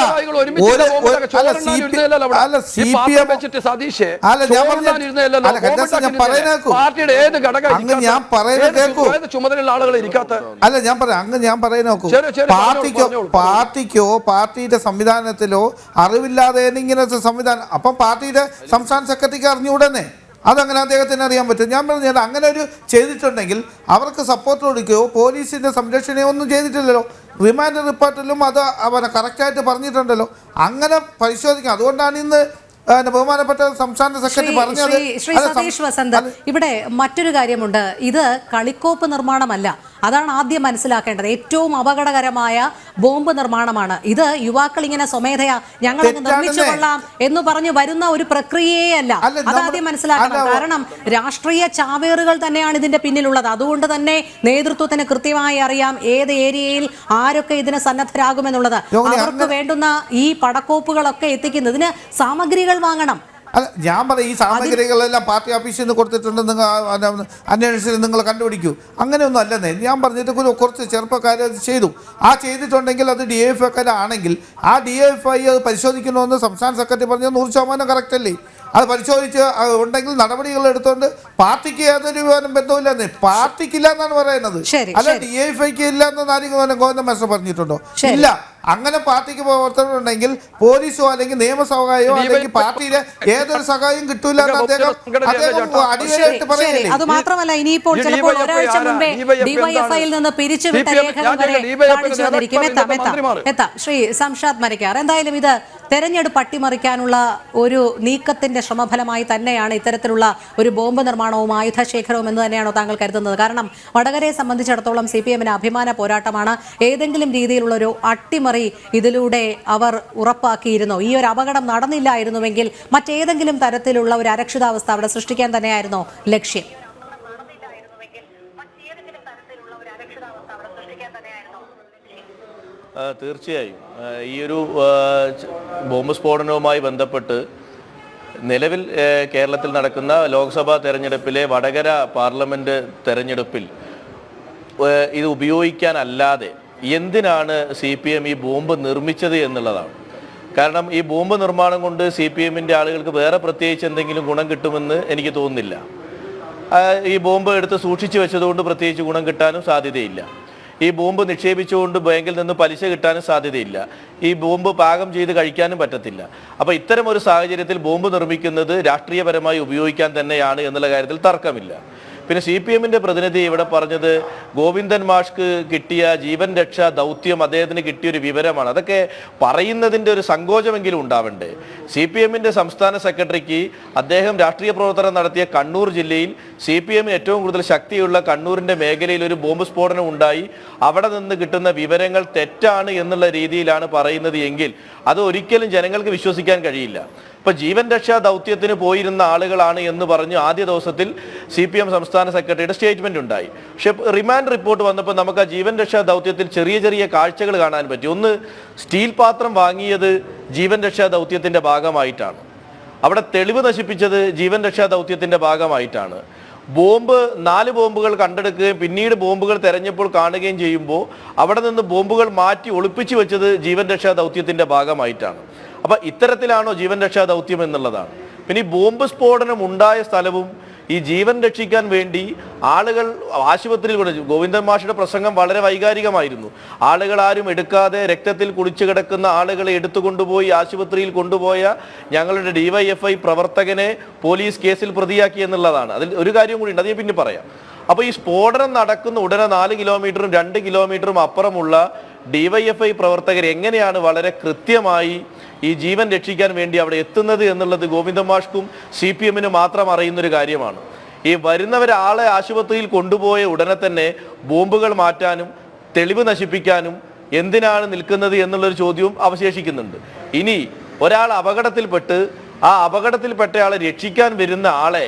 S3: അല്ല, ഞാൻ അല്ല, ഹരിദാസെ, ഞാൻ കേൾക്കൂ.
S2: പാർട്ടിയുടെ ഏത് ഘടകം
S3: അങ്ങ്
S2: ഇരിക്കാത്ത?
S3: ഞാൻ പറയുന്നത് കേൾക്കൂ.
S2: ചുമതലയുള്ള ആളുകൾ ഇരിക്കാത്ത
S3: അല്ല ഞാൻ പറയാം അങ്ങ് ഞാൻ പറയുന്ന നോക്കൂ. പാർട്ടിക്കോ. പാർട്ടിക്കോ പാർട്ടിയുടെ സംവിധാനത്തിലോ അറിവില്ലാതെ ഇങ്ങനത്തെ സംവിധാനം അപ്പം പാർട്ടിയുടെ സംസ്ഥാന സെക്രട്ടറിക്ക് അറിഞ്ഞുകൂടെന്നെ? അതങ്ങനെ അദ്ദേഹത്തിന് അറിയാൻ പറ്റും. ഞാൻ പറഞ്ഞത് അങ്ങനെ ഒരു ചെയ്തിട്ടുണ്ടെങ്കിൽ അവർക്ക് സപ്പോർട്ട് കൊടുക്കുകയോ പോലീസിന്റെ സംരക്ഷണയോ ഒന്നും ചെയ്തിട്ടില്ലല്ലോ. റിമാൻഡ് റിപ്പോർട്ടിലും അത് അവനെ കറക്റ്റായിട്ട് പറഞ്ഞിട്ടുണ്ടല്ലോ. അങ്ങനെ പരിശോധിക്കാം. അതുകൊണ്ടാണ് ഇന്ന് ബഹുമാനപ്പെട്ട സംസ്ഥാന സെക്രട്ടറി പറഞ്ഞത്
S1: ശ്രീ സതീഷ് വസന്ത് ഇവിടെ മറ്റൊരു കാര്യമുണ്ട്. ഇത് കളിക്കോപ്പ് നിർമ്മാണമല്ല. അതാണ് ആദ്യം മനസ്സിലാക്കേണ്ടത്. ഏറ്റവും അപകടകരമായ ബോംബ് നിർമ്മാണമാണ്. ഇത് യുവാക്കൾ ഇങ്ങനെ സ്വമേധയാ ഞങ്ങൾ നിർമ്മിച്ചു കൊള്ളാം എന്ന് പറഞ്ഞു വരുന്ന ഒരു പ്രക്രിയയേ അല്ല അതാദ്യം മനസ്സിലാക്കണം. കാരണം രാഷ്ട്രീയ ചാവേറുകൾ തന്നെയാണ് ഇതിന്റെ പിന്നിലുള്ളത്. അതുകൊണ്ട് തന്നെ നേതൃത്വത്തിന് കൃത്യമായി അറിയാം ഏത് ഏരിയയിൽ ആരൊക്കെ ഇതിന് സന്നദ്ധരാകുമെന്നുള്ളത്. അവർക്ക് വേണ്ടുന്ന ഈ പടക്കോപ്പുകളൊക്കെ എത്തിക്കുന്നതിന് സാമഗ്രികൾ വാങ്ങണം.
S3: അല്ല ഞാൻ പറയാം ഈ സാമഗ്രികളെല്ലാം പാർട്ടി ഓഫീസിൽ നിന്ന് കൊടുത്തിട്ടുണ്ട് നിങ്ങൾ അന്വേഷിച്ച് നിങ്ങൾ കണ്ടുപിടിക്കൂ. അങ്ങനെയൊന്നും അല്ലെന്നേ. ഞാൻ പറഞ്ഞിട്ട് കുറച്ച് ചെറുപ്പക്കാർ അത് ചെയ്തു. ആ ചെയ്തിട്ടുണ്ടെങ്കിൽ അത് ഡി എഫ് ഐക്കാരാണെങ്കിൽ ആ ഡി എഫ് ഐ അത് പരിശോധിക്കണമെന്ന് സംസ്ഥാന സെക്രട്ടറി പറഞ്ഞത് നൂറ് ശതമാനം കറക്റ്റ് അല്ലേ? അത് പരിശോധിച്ച് അത് ഉണ്ടെങ്കിൽ നടപടികൾ എടുത്തുകൊണ്ട് പാർട്ടിക്ക് യാതൊരു വിവരം ബന്ധമില്ലെന്നേ പാർട്ടിക്കില്ല എന്നാണ് പറയുന്നത്. അല്ല. ഡി എഫ് ഐക്ക് ഇല്ല എന്ന് ആരെങ്കിലും ഗോവിന്ദ മാസ്റ്റർ പറഞ്ഞിട്ടുണ്ടോ. ഇല്ല. അങ്ങനെ പാർട്ടിക്ക് പ്രവർത്തനമുണ്ടെങ്കിൽ പോലീസോ അല്ലെങ്കിൽ നിയമസഹായോ അല്ലെങ്കിൽ പാർട്ടിയിലെ ഏതൊരു സഹായം കിട്ടൂല എന്ന് അദ്ദേഹം
S2: സംഘടനയല്ലേ
S3: അദ്ദേഹം
S2: ചേട്ടാ?
S3: അടിവരായിട്ട്
S1: ശരി, അത് മാത്രമല്ല ഇനിയിപ്പോൾ ചിലപ്പോൾ
S2: DYFI
S1: ഒരാഴ്ച
S2: ആരാ?
S1: മുമ്പേ ഡിവൈഎഫ്ഐയിൽ നിന്ന് പിരിച്ചുവിട്ട
S2: CPM
S1: രേഖകൾ
S2: ഞാൻ
S1: വരെ
S2: ചോദിക്കട്ടെ, DYFI
S1: കാണിച്ചു വന്നിരിക്കും
S2: നേതാക്കൾ
S1: എത്താം എത്താം എത്താം. ശ്രീ സംഷാദ് മരിക്കാർ. എന്തായാലും ഇത് തെരഞ്ഞെടുപ്പ് അട്ടിമറിക്കാനുള്ള ഒരു നീക്കത്തിന്റെ ശ്രമഫലമായി തന്നെയാണ് ഇത്തരത്തിലുള്ള ഒരു ബോംബ് നിർമ്മാണവും ആയുധശേഖരവും എന്ന് തന്നെയാണോ താങ്കൾ കരുതുന്നത്? കാരണം വടകരയെ സംബന്ധിച്ചിടത്തോളം സി പി എമ്മിന് അഭിമാന പോരാട്ടമാണ്. ഏതെങ്കിലും രീതിയിലുള്ള ഒരു അട്ടിമറി ഇതിലൂടെ അവർ ഉറപ്പാക്കിയിരുന്നോ. ഈ ഒരു അപകടം നടന്നില്ലായിരുന്നുവെങ്കിൽ മറ്റേതെങ്കിലും തരത്തിലുള്ള ഒരു അരക്ഷിതാവസ്ഥ അവിടെ സൃഷ്ടിക്കാൻ തന്നെയായിരുന്നോ ലക്ഷ്യം.
S4: നടന്നില്ലായിരുന്നുവെങ്കിൽ മറ്റേതെങ്കിലും തരത്തിലുള്ള ഒരു അരക്ഷിതാവസ്ഥ അവിടെ സൃഷ്ടിക്കാൻ തന്നെയായിരുന്നു
S5: തീർച്ചയായും. ഈ ഒരു ബോംബ് സ്ഫോടനവുമായി ബന്ധപ്പെട്ട് നിലവിൽ കേരളത്തിൽ നടക്കുന്ന ലോക്സഭാ തെരഞ്ഞെടുപ്പിലെ വടകര പാർലമെന്റ് തെരഞ്ഞെടുപ്പിൽ ഇത് ഉപയോഗിക്കാനല്ലാതെ എന്തിനാണ് സി പി എം ഈ ബോംബ് നിർമ്മിച്ചത് എന്നുള്ളതാണ്. കാരണം ഈ ബോംബ് നിർമ്മാണം കൊണ്ട് സി പി എമ്മിന്റെ ആളുകൾക്ക് വേറെ പ്രത്യേകിച്ച് എന്തെങ്കിലും ഗുണം കിട്ടുമെന്ന് എനിക്ക് തോന്നുന്നില്ല. ഈ ബോംബ് എടുത്ത് സൂക്ഷിച്ചു വെച്ചതുകൊണ്ട് പ്രത്യേകിച്ച് ഗുണം കിട്ടാനും സാധ്യതയില്ല. ഈ ബോംബ് നിക്ഷേപിച്ചുകൊണ്ട് ബാങ്കിൽ നിന്ന് പലിശ കിട്ടാനും സാധ്യതയില്ല. ഈ ബോംബ് പാകം ചെയ്ത് കഴിക്കാനും പറ്റത്തില്ല. അപ്പോൾ ഇത്തരം ഒരു സാഹചര്യത്തിൽ ബോംബ് നിർമ്മിക്കുന്നത് രാഷ്ട്രീയപരമായി ഉപയോഗിക്കാൻ തന്നെയാണ് എന്നുള്ള കാര്യത്തിൽ തർക്കമില്ല. പിന്നെ സി പി എമ്മിന്റെ പ്രതിനിധി ഇവിടെ പറഞ്ഞത് ഗോവിന്ദൻ മാഷ്ക്ക് കിട്ടിയ ജീവൻ രക്ഷാ ദൗത്യം അദ്ദേഹത്തിന് കിട്ടിയൊരു വിവരമാണ്. അതൊക്കെ പറയുന്നതിന്റെ ഒരു സങ്കോചമെങ്കിലും ഉണ്ടാവണ്ടേ. സി പി എമ്മിന്റെ സംസ്ഥാന സെക്രട്ടറിക്ക് അദ്ദേഹം രാഷ്ട്രീയ പ്രവർത്തനം നടത്തിയ കണ്ണൂർ ജില്ലയിൽ സി പി എമ്മിന് ഏറ്റവും കൂടുതൽ ശക്തിയുള്ള കണ്ണൂരിന്റെ മേഖലയിൽ ഒരു ബോംബ് സ്ഫോടനം ഉണ്ടായി. അവിടെ നിന്ന് കിട്ടുന്ന വിവരങ്ങൾ തെറ്റാണ് എന്നുള്ള രീതിയിലാണ് പറയുന്നത് എങ്കിൽ അത് ഒരിക്കലും ജനങ്ങൾക്ക് വിശ്വസിക്കാൻ കഴിയില്ല. ഇപ്പൊ ജീവൻ രക്ഷാ ദൗത്യത്തിന് പോയിരുന്ന ആളുകളാണ് എന്ന് പറഞ്ഞു ആദ്യ ദിവസത്തിൽ സി പി എം സംസ്ഥാന സെക്രട്ടറിയുടെ സ്റ്റേറ്റ്മെന്റ് ഉണ്ടായി. പക്ഷെ റിമാൻഡ് റിപ്പോർട്ട് വന്നപ്പോൾ നമുക്ക് ആ ജീവൻ രക്ഷാ ദൗത്യത്തിൽ ചെറിയ ചെറിയ കാഴ്ചകൾ കാണാൻ പറ്റി. ഒന്ന് സ്റ്റീൽ പാത്രം വാങ്ങിയത് ജീവൻ രക്ഷാ ദൗത്യത്തിന്റെ ഭാഗമായിട്ടാണ്. അവിടെ തെളിവ് നശിപ്പിച്ചത് ജീവൻ രക്ഷാ ദൗത്യത്തിന്റെ ഭാഗമായിട്ടാണ്. ബോംബ് നാല് ബോംബുകൾ കണ്ടെടുക്കുകയും പിന്നീട് ബോംബുകൾ തെരഞ്ഞപ്പോൾ കാണുകയും ചെയ്യുമ്പോൾ അവിടെ നിന്ന് ബോംബുകൾ മാറ്റി ഒളിപ്പിച്ചു വെച്ചത് ജീവൻ രക്ഷാ ദൗത്യത്തിന്റെ ഭാഗമായിട്ടാണ്. അപ്പൊ ഇത്തരത്തിലാണോ ജീവൻ രക്ഷാ ദൗത്യം എന്നുള്ളതാണ്. പിന്നെ ഈ ബോംബ് സ്ഫോടനം ഉണ്ടായ സ്ഥലവും ഈ ജീവൻ രക്ഷിക്കാൻ വേണ്ടി ആളുകൾ ആശുപത്രിയിൽ കൊണ്ട് ഗോവിന്ദൻ മാഷിയുടെ പ്രസംഗം വളരെ വൈകാരികമായിരുന്നു. ആളുകൾ ആരും എടുക്കാതെ രക്തത്തിൽ കുളിച്ചു കിടക്കുന്ന ആളുകളെ എടുത്തുകൊണ്ടുപോയി ആശുപത്രിയിൽ കൊണ്ടുപോയ ഞങ്ങളുടെ ഡിവൈഎഫ്ഐ പ്രവർത്തകനെ പോലീസ് കേസിൽ പ്രതിയാക്കി എന്നുള്ളതാണ്. അതിൽ ഒരു കാര്യം കൂടി ഉണ്ട് അത് ഞാൻ പിന്നെ പറയാം. അപ്പോൾ ഈ സ്ഫോടനം നടക്കുന്ന ഉടനെ നാല് കിലോമീറ്ററും രണ്ട് കിലോമീറ്ററും അപ്പുറമുള്ള ഡിവൈഎഫ്ഐ പ്രവർത്തകർ എങ്ങനെയാണ് വളരെ കൃത്യമായി ഈ ജീവൻ രക്ഷിക്കാൻ വേണ്ടി അവിടെ എത്തുന്നത് എന്നുള്ളത് ഗോവിന്ദ മാഷ്ക്കും സി പി എമ്മിന് മാത്രം അറിയുന്നൊരു കാര്യമാണ്. ഈ വരുന്നവരാളെ ആശുപത്രിയിൽ കൊണ്ടുപോയ ഉടനെ തന്നെ ബോംബുകൾ മാറ്റാനും തെളിവ് നശിപ്പിക്കാനും എന്തിനാണ് നിൽക്കുന്നത് എന്നുള്ളൊരു ചോദ്യവും അവശേഷിക്കുന്നുണ്ട്. ഇനി ഒരാൾ അപകടത്തിൽപ്പെട്ട് ആ അപകടത്തിൽപ്പെട്ടയാളെ രക്ഷിക്കാൻ വരുന്ന ആളെ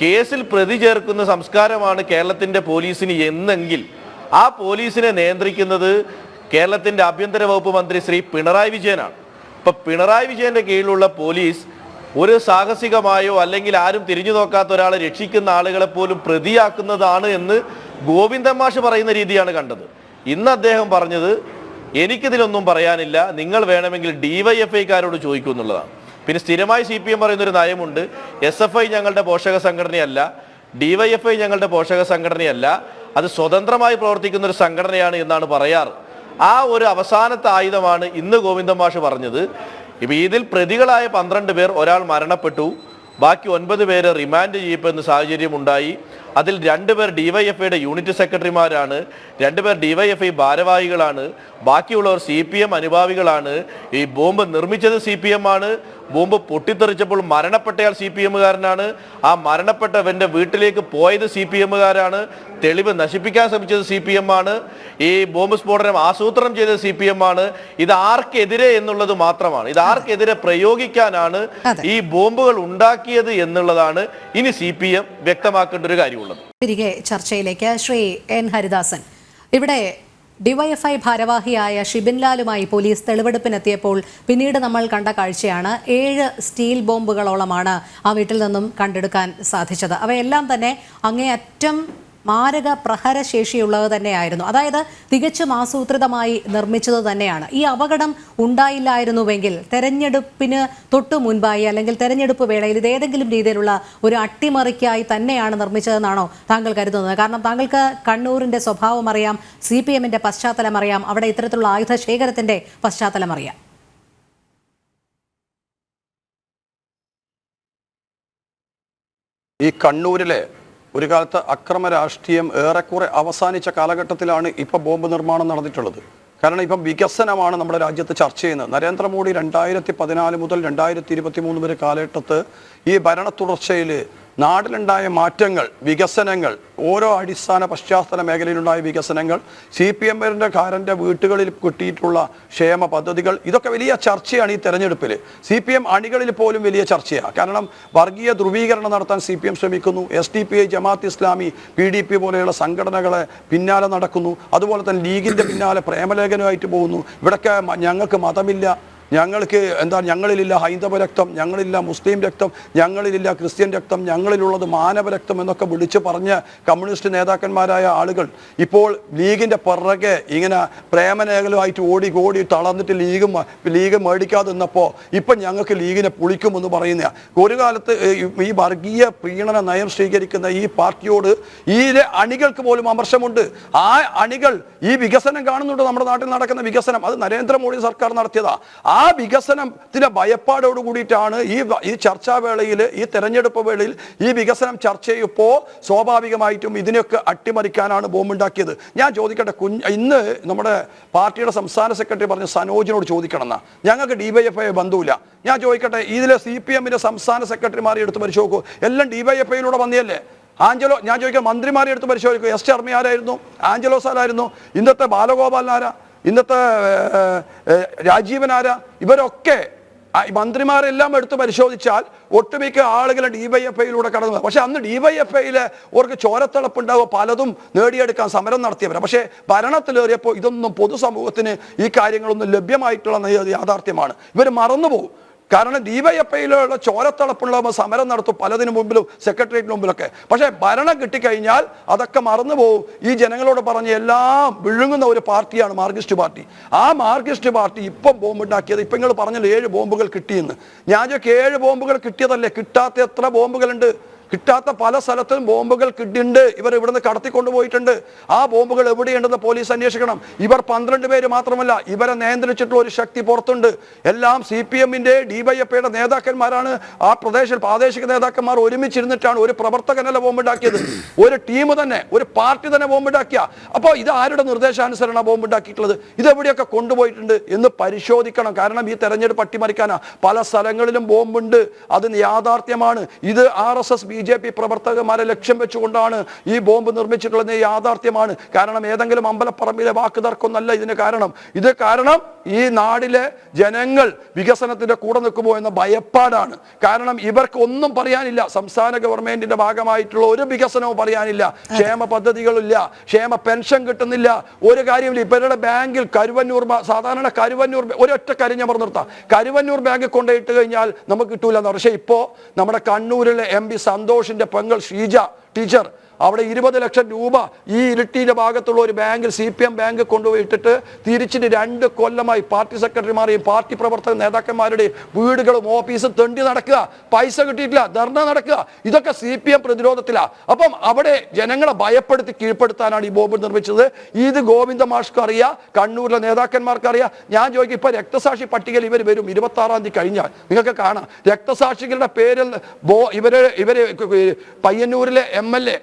S5: കേസിൽ പ്രതി ചേർക്കുന്ന സംസ്കാരമാണ് കേരളത്തിന്റെ പോലീസിന് എന്നെങ്കിൽ ആ പോലീസിനെ നിയന്ത്രിക്കുന്നത് കേരളത്തിന്റെ ആഭ്യന്തര വകുപ്പ് മന്ത്രി ശ്രീ പിണറായി വിജയനാണ്. ഇപ്പൊ പിണറായി വിജയന്റെ കീഴിലുള്ള പോലീസ് ഒരു സാഹസികമായോ അല്ലെങ്കിൽ ആരും തിരിഞ്ഞു നോക്കാത്ത ഒരാളെ രക്ഷിക്കുന്ന ആളുകളെ പോലും പ്രതിയാക്കുന്നതാണ് എന്ന് ഗോവിന്ദൻ മാഷ് പറയുന്ന രീതിയാണ് കണ്ടത്. ഇന്ന് അദ്ദേഹം പറഞ്ഞത് എനിക്കിതിലൊന്നും പറയാനില്ല. നിങ്ങൾ വേണമെങ്കിൽ ഡിവൈഎഫ്ഐക്കാരോട് ചോദിക്കും എന്നുള്ളതാണ്. പിന്നെ സ്ഥിരമായി സി പി എം പറയുന്നൊരു നയമുണ്ട് എസ് എഫ് ഐ ഞങ്ങളുടെ പോഷക സംഘടനയല്ല. ഡിവൈഎഫ്ഐ ഞങ്ങളുടെ പോഷക സംഘടനയല്ല. അത് സ്വതന്ത്രമായി പ്രവർത്തിക്കുന്ന ഒരു സംഘടനയാണ് എന്നാണ് പറയാറ്. ആ ഒരു അവസാനത്തെ ആയുധമാണ് ഇന്ന് ഗോവിന്ദൻ മാഷ് പറഞ്ഞത്. ഇപ്പം ഇതിൽ പ്രതികളായ പന്ത്രണ്ട് പേർ ഒരാൾ മരണപ്പെട്ടു. ബാക്കി ഒൻപത് പേരെ റിമാൻഡ് ചെയ്യപ്പെടുന്ന സാഹചര്യം ഉണ്ടായി അതിൽ രണ്ടുപേർ ഡിവൈഎഫ്ഐയുടെ യൂണിറ്റ് സെക്രട്ടറിമാരാണ് രണ്ടുപേർ ഡിവൈഎഫ്ഐ ഭാരവാഹികളാണ് ബാക്കിയുള്ളവർ സി പി എം അനുഭാവികളാണ്. ഈ ബോംബ് നിർമ്മിച്ചത് സി പി എം ആണ്. ബോംബ് പൊട്ടിത്തെറിച്ചപ്പോൾ മരണപ്പെട്ടയാൾ സി പി എമ്മുകാരനാണ് ആ മരണപ്പെട്ടവന്റെ വീട്ടിലേക്ക് പോയത് സി പി എമ്മുകാരാണ് തെളിവ് നശിപ്പിക്കാൻ ശ്രമിച്ചത് സി പി എം ആണ്. ഈ ബോംബ് സ്ഫോടനം ആസൂത്രണം ചെയ്തത് സി പി എം ആണ്. ഇത് ആർക്കെതിരെ എന്നുള്ളത് മാത്രമാണ്. ഇത് ആർക്കെതിരെ പ്രയോഗിക്കാനാണ് ഈ ബോംബുകൾ ഉണ്ടാക്കിയത് എന്നുള്ളതാണ്. ഇനി സി പി എം വ്യക്തമാക്കേണ്ട ഒരു കാര്യമുള്ളത്
S1: തിരികെ ചർച്ചയിലേക്ക് ശ്രീ എൻ ഹരിദാസൻ. ഇവിടെ ഡിവൈഎഫ്ഐ ഭാരവാഹിയായ ഷിബിൻലാലുമായി പോലീസ് തെളിവെടുപ്പിനെത്തിയപ്പോൾ പിന്നീട് നമ്മൾ കണ്ട കാഴ്ചയാണ് ഏഴ് സ്റ്റീൽ ബോംബുകളോളമാണ് ആ വീട്ടിൽ നിന്നും കണ്ടെടുക്കാൻ സാധിച്ചത്. അവയെല്ലാം തന്നെ അങ്ങേയറ്റം മാരക പ്രഹരശേഷിയുള്ളത് തന്നെയായിരുന്നു. അതായത് തികച്ചും ആസൂത്രിതമായി നിർമ്മിച്ചത് തന്നെയാണ്. ഈ അപകടം ഉണ്ടായില്ലായിരുന്നുവെങ്കിൽ തെരഞ്ഞെടുപ്പിന് തൊട്ടു മുൻപായി അല്ലെങ്കിൽ തെരഞ്ഞെടുപ്പ് വേളയിൽ ഇത് ഏതെങ്കിലും രീതിയിലുള്ള ഒരു അട്ടിമറിക്കായി തന്നെയാണ് നിർമ്മിച്ചതെന്നാണോ താങ്കൾ കരുതുന്നത്? കാരണം താങ്കൾക്ക് കണ്ണൂരിന്റെ സ്വഭാവം അറിയാം സി പി എമ്മിന്റെ പശ്ചാത്തലം അറിയാം അവിടെ ഇത്തരത്തിലുള്ള ആയുധ ശേഖരത്തിന്റെ പശ്ചാത്തലം അറിയാം.
S2: ഈ കണ്ണൂരിലെ ഒരു കാലത്ത് അക്രമ രാഷ്ട്രീയം ഏറെക്കുറെ അവസാനിച്ച കാലഘട്ടത്തിലാണ് ഇപ്പോൾ ബോംബ് നിർമ്മാണം നടന്നിട്ടുള്ളത്. കാരണം ഇപ്പം വികസനമാണ് നമ്മുടെ രാജ്യത്ത് ചർച്ച ചെയ്യുന്നത്. നരേന്ദ്രമോദി രണ്ടായിരത്തി പതിനാല് മുതൽ രണ്ടായിരത്തി ഇരുപത്തി മൂന്ന് വരെ കാലഘട്ടത്ത് ഈ ഭരണ തുടർച്ചയിൽ നാട്ടിലുണ്ടായ മാറ്റങ്ങൾ വികസനങ്ങൾ ഓരോ അടിസ്ഥാന പശ്ചാത്തല മേഖലയിലുണ്ടായ വികസനങ്ങൾ സി പി എമ്മിന്റെ കാരന്റെ വീട്ടുകളിൽ കിട്ടിയിട്ടുള്ള ക്ഷേമ പദ്ധതികൾ ഇതൊക്കെ വലിയ ചർച്ചയാണ് ഈ തെരഞ്ഞെടുപ്പിൽ സി പി എം അണികളിൽ പോലും വലിയ ചർച്ചയാണ് കാരണം വർഗീയ ധ്രുവീകരണം നടത്താൻ സി പി എം ശ്രമിക്കുന്നു S D P I Jamaat Islami P D P പോലെയുള്ള സംഘടനകളെ പിന്നാലെ നടക്കുന്നു. അതുപോലെ തന്നെ ലീഗിന്റെ പിന്നാലെ പ്രേമലേഖനമായിട്ട് പോകുന്നു. ഇവിടൊക്കെ ഞങ്ങൾക്ക് മതമില്ല. ഞങ്ങൾക്ക് എന്താ ഞങ്ങളിലില്ല ഹൈന്ദവ രക്തം ഞങ്ങളില്ല മുസ്ലിം രക്തം ഞങ്ങളിലില്ല ക്രിസ്ത്യൻ രക്തം ഞങ്ങളിലുള്ളത് മാനവ രക്തം എന്നൊക്കെ വിളിച്ച് പറഞ്ഞ കമ്മ്യൂണിസ്റ്റ് നേതാക്കന്മാരായ ആളുകൾ ഇപ്പോൾ ലീഗിന്റെ പിറകെ ഇങ്ങനെ പ്രേമനേഖലമായിട്ട് ഓടി ഓടി തളർന്നിട്ട് ലീഗ് ലീഗ് മേടിക്കാതെ നിന്നപ്പോൾ ഇപ്പം ഞങ്ങൾക്ക് ലീഗിനെ പുളിക്കുമെന്ന് പറയുന്ന ഒരു കാലത്ത് ഈ- ഈ വർഗീയ പ്രീണന നയം സ്വീകരിക്കുന്ന ഈ പാർട്ടിയോട് ഈ അണികൾക്ക് പോലും അമർശമുണ്ട്. ആ അണികൾ ഈ വികസനം കാണുന്നുണ്ട് നമ്മുടെ നാട്ടിൽ നടക്കുന്ന വികസനം. അത് നരേന്ദ്രമോദി സർക്കാർ നടത്തിയതാ. ആ വികസനത്തിന്റെ ഭയപ്പാടോട് കൂടിയിട്ടാണ് ഈ ഈ ചർച്ചാവേളയിൽ ഈ തെരഞ്ഞെടുപ്പ് വേളയിൽ ഈ വികസനം ചർച്ച ചെയ്യുമ്പോൾ സ്വാഭാവികമായിട്ടും ഇതിനെയൊക്കെ അട്ടിമറിക്കാനാണ് ബോംബുണ്ടാക്കിയത്. ഞാൻ ചോദിക്കട്ടെ കുഞ്ഞ് ഇന്ന് നമ്മുടെ പാർട്ടിയുടെ സംസ്ഥാന സെക്രട്ടറി പറഞ്ഞ സനോജിനോട് ചോദിക്കണം എന്നാ. ഞങ്ങൾക്ക് ഡിവൈഎഫ്ഐ ബന്ധമില്ല ഞാൻ ചോദിക്കട്ടെ ഇതിലെ സി പി എമ്മിന്റെ സംസ്ഥാന സെക്രട്ടറിമാരെ എടുത്ത് പരിശോധിക്കൂ. എല്ലാം ഡിവൈഎഫ്ഐയിലൂടെ വന്നതല്ലേ? ആഞ്ചലോ ഞാൻ ചോദിക്കാം മന്ത്രിമാരെ എടുത്ത് പരിശോധിക്കും. എസ്. ചർമ്മി ആരായിരുന്നു? ആഞ്ചലോ സാറായിരുന്നു ഇന്നത്തെ ബാലഗോപാലനാരാ ഇന്നത്തെ രാജീവൻ ആരാ? ഇവരൊക്കെ മന്ത്രിമാരെല്ലാം എടുത്ത് പരിശോധിച്ചാൽ ഒട്ടുമിക്ക ആളുകൾ ഡിവൈഎഫ്ഐയിലൂടെ കടന്നു പക്ഷെ അന്ന് ഡിവൈഎഫ്ഐയിലെ അവർക്ക് ചോരത്തിളപ്പുണ്ടാവുക പലതും നേടിയെടുക്കാൻ സമരം നടത്തിയവരാണ് പക്ഷേ ഭരണത്തിലേറിയപ്പോൾ ഇതൊന്നും പൊതുസമൂഹത്തിന് ഈ കാര്യങ്ങളൊന്നും ലഭ്യമായിട്ടുള്ള യാഥാർത്ഥ്യമാണ്. ഇവർ മറന്നുപോകും. കാരണം ഡിവൈഎഫ്ഐയിലുള്ള ചോരത്തളപ്പുള്ള സമരം നടത്തും പലതിനു മുമ്പിലും സെക്രട്ടേറിയറ്റിന് മുമ്പിലൊക്കെ. പക്ഷേ ഭരണം കിട്ടിക്കഴിഞ്ഞാൽ അതൊക്കെ മറന്നു പോകും. ഈ ജനങ്ങളോട് പറഞ്ഞ് എല്ലാം വിഴുങ്ങുന്ന ഒരു പാർട്ടിയാണ് മാർക്സിസ്റ്റ് പാർട്ടി. ആ മാർക്സിസ്റ്റ് പാർട്ടി ഇപ്പം ബോംബ് ഉണ്ടാക്കിയത് ഇപ്പം നിങ്ങൾ പറഞ്ഞല്ലോ ഏഴ് ബോംബുകൾ കിട്ടിയെന്ന്. ഞാൻ ചോദിക്കും ഏഴ് ബോംബുകൾ കിട്ടിയതല്ലേ? കിട്ടാത്ത എത്ര ബോംബുകളുണ്ട്? കിട്ടാത്ത പല സ്ഥലത്തും ബോംബുകൾ കിട്ടിയിട്ടുണ്ട്. ഇവർ ഇവിടുന്ന് കടത്തിക്കൊണ്ടുപോയിട്ടുണ്ട്. ആ ബോംബുകൾ എവിടെയുണ്ടെന്ന് പോലീസ് അന്വേഷിക്കണം. ഇവർ പന്ത്രണ്ട് പേര് മാത്രമല്ല ഇവരെ നിയന്ത്രിച്ചിട്ടുള്ള ഒരു ശക്തി പുറത്തുണ്ട്. എല്ലാം സി പി എമ്മിന്റെ ഡിവൈഎഫ്ഐയുടെ നേതാക്കന്മാരാണ്. ആ പ്രദേശത്തിൽ പ്രാദേശിക നേതാക്കന്മാർ ഒരുമിച്ചിരുന്നിട്ടാണ് ഒരു പ്രവർത്തകനല്ല ബോംബുണ്ടാക്കിയത്. ഒരു ടീം തന്നെ ഒരു പാർട്ടി തന്നെ ബോംബുണ്ടാക്കിയ. അപ്പോൾ ഇത് ആരുടെ നിർദ്ദേശാനുസരണ ബോംബുണ്ടാക്കിയിട്ടുള്ളത്? ഇത് എവിടെയൊക്കെ കൊണ്ടുപോയിട്ടുണ്ട് എന്ന് പരിശോധിക്കണം. കാരണം ഈ തെരഞ്ഞെടുപ്പ് അട്ടിമറിക്കാനാ പല സ്ഥലങ്ങളിലും ബോംബുണ്ട്. അത് യാഥാർത്ഥ്യമാണ്. ഇത് R S S B J P പ്രവർത്തകന്മാരെ ലക്ഷ്യം വെച്ചുകൊണ്ടാണ് ഈ ബോംബ് നിർമ്മിച്ചിട്ടുള്ളത് യാഥാർത്ഥ്യമാണ്. കാരണം ഏതെങ്കിലും അമ്പലപ്പറമ്പിലെ വാക്ക് തർക്കമൊന്നല്ല ഇതിന് കാരണം. ഇത് കാരണം ഈ നാടിലെ ജനങ്ങൾ വികസനത്തിന്റെ കൂടെ നിൽക്കുമോ എന്ന ഭയപ്പാടാണ്. കാരണം ഇവർക്ക് ഒന്നും പറയാനില്ല. സംസ്ഥാന ഗവൺമെന്റിന്റെ ഭാഗമായിട്ടുള്ള ഒരു വികസനവും പറയാനില്ല. ക്ഷേമ പദ്ധതികളില്ല. ക്ഷേമ പെൻഷൻ കിട്ടുന്നില്ല. ഒരു കാര്യമില്ല. ഇവരുടെ ബാങ്കിൽ കരുവന്നൂർ സാധാരണ കരുവന്നൂർ ഒരൊറ്റ കാര്യം ഞാൻ പറഞ്ഞു നിർത്താം കരുവന്നൂർ ബാങ്കിൽ കൊണ്ടുപോയിട്ട് കഴിഞ്ഞാൽ നമുക്ക് കിട്ടൂല എന്ന് പക്ഷേ ഇപ്പോ നമ്മുടെ കണ്ണൂരിലെ എം പി സന്തോഷിന്റെ പെങ്ങൾ ഷീജ ടീച്ചർ അവിടെ ഇരുപത് ലക്ഷം രൂപ ഈ ഇരിട്ടിയിലെ ഭാഗത്തുള്ള ഒരു ബാങ്കിൽ സി പി എം ബാങ്ക് കൊണ്ടുപോയിട്ടിട്ട് തിരിച്ചിട്ട് രണ്ട് കൊല്ലമായി പാർട്ടി സെക്രട്ടറിമാരെയും പാർട്ടി പ്രവർത്തക നേതാക്കന്മാരുടെയും വീടുകളും ഓഫീസും തെണ്ടി നടക്കുക പൈസ കിട്ടിയിട്ടില്ല ധർണ നടക്കുക ഇതൊക്കെ സി പി എം പ്രതിരോധത്തിലാണ് അപ്പം അവിടെ ജനങ്ങളെ ഭയപ്പെടുത്തി കീഴ്പ്പെടുത്താനാണ് ഈ ബോംബ് നിർമ്മിച്ചത്. ഇത് ഗോവിന്ദ മാഷ്ക്ക് അറിയാം കണ്ണൂരിലെ നേതാക്കന്മാർക്ക് അറിയാം. ഞാൻ ചോദിക്കും ഇപ്പൊ രക്തസാക്ഷി പട്ടികയിൽ ഇവർ വരും ഇരുപത്തി ആറാം തീയതി കഴിഞ്ഞാൽ? നിങ്ങൾക്ക് കാണാം. രക്തസാക്ഷികളുടെ പേരിൽ ബോ ഇവർ ഇവർ പയ്യന്നൂരിലെ എം എൽ എ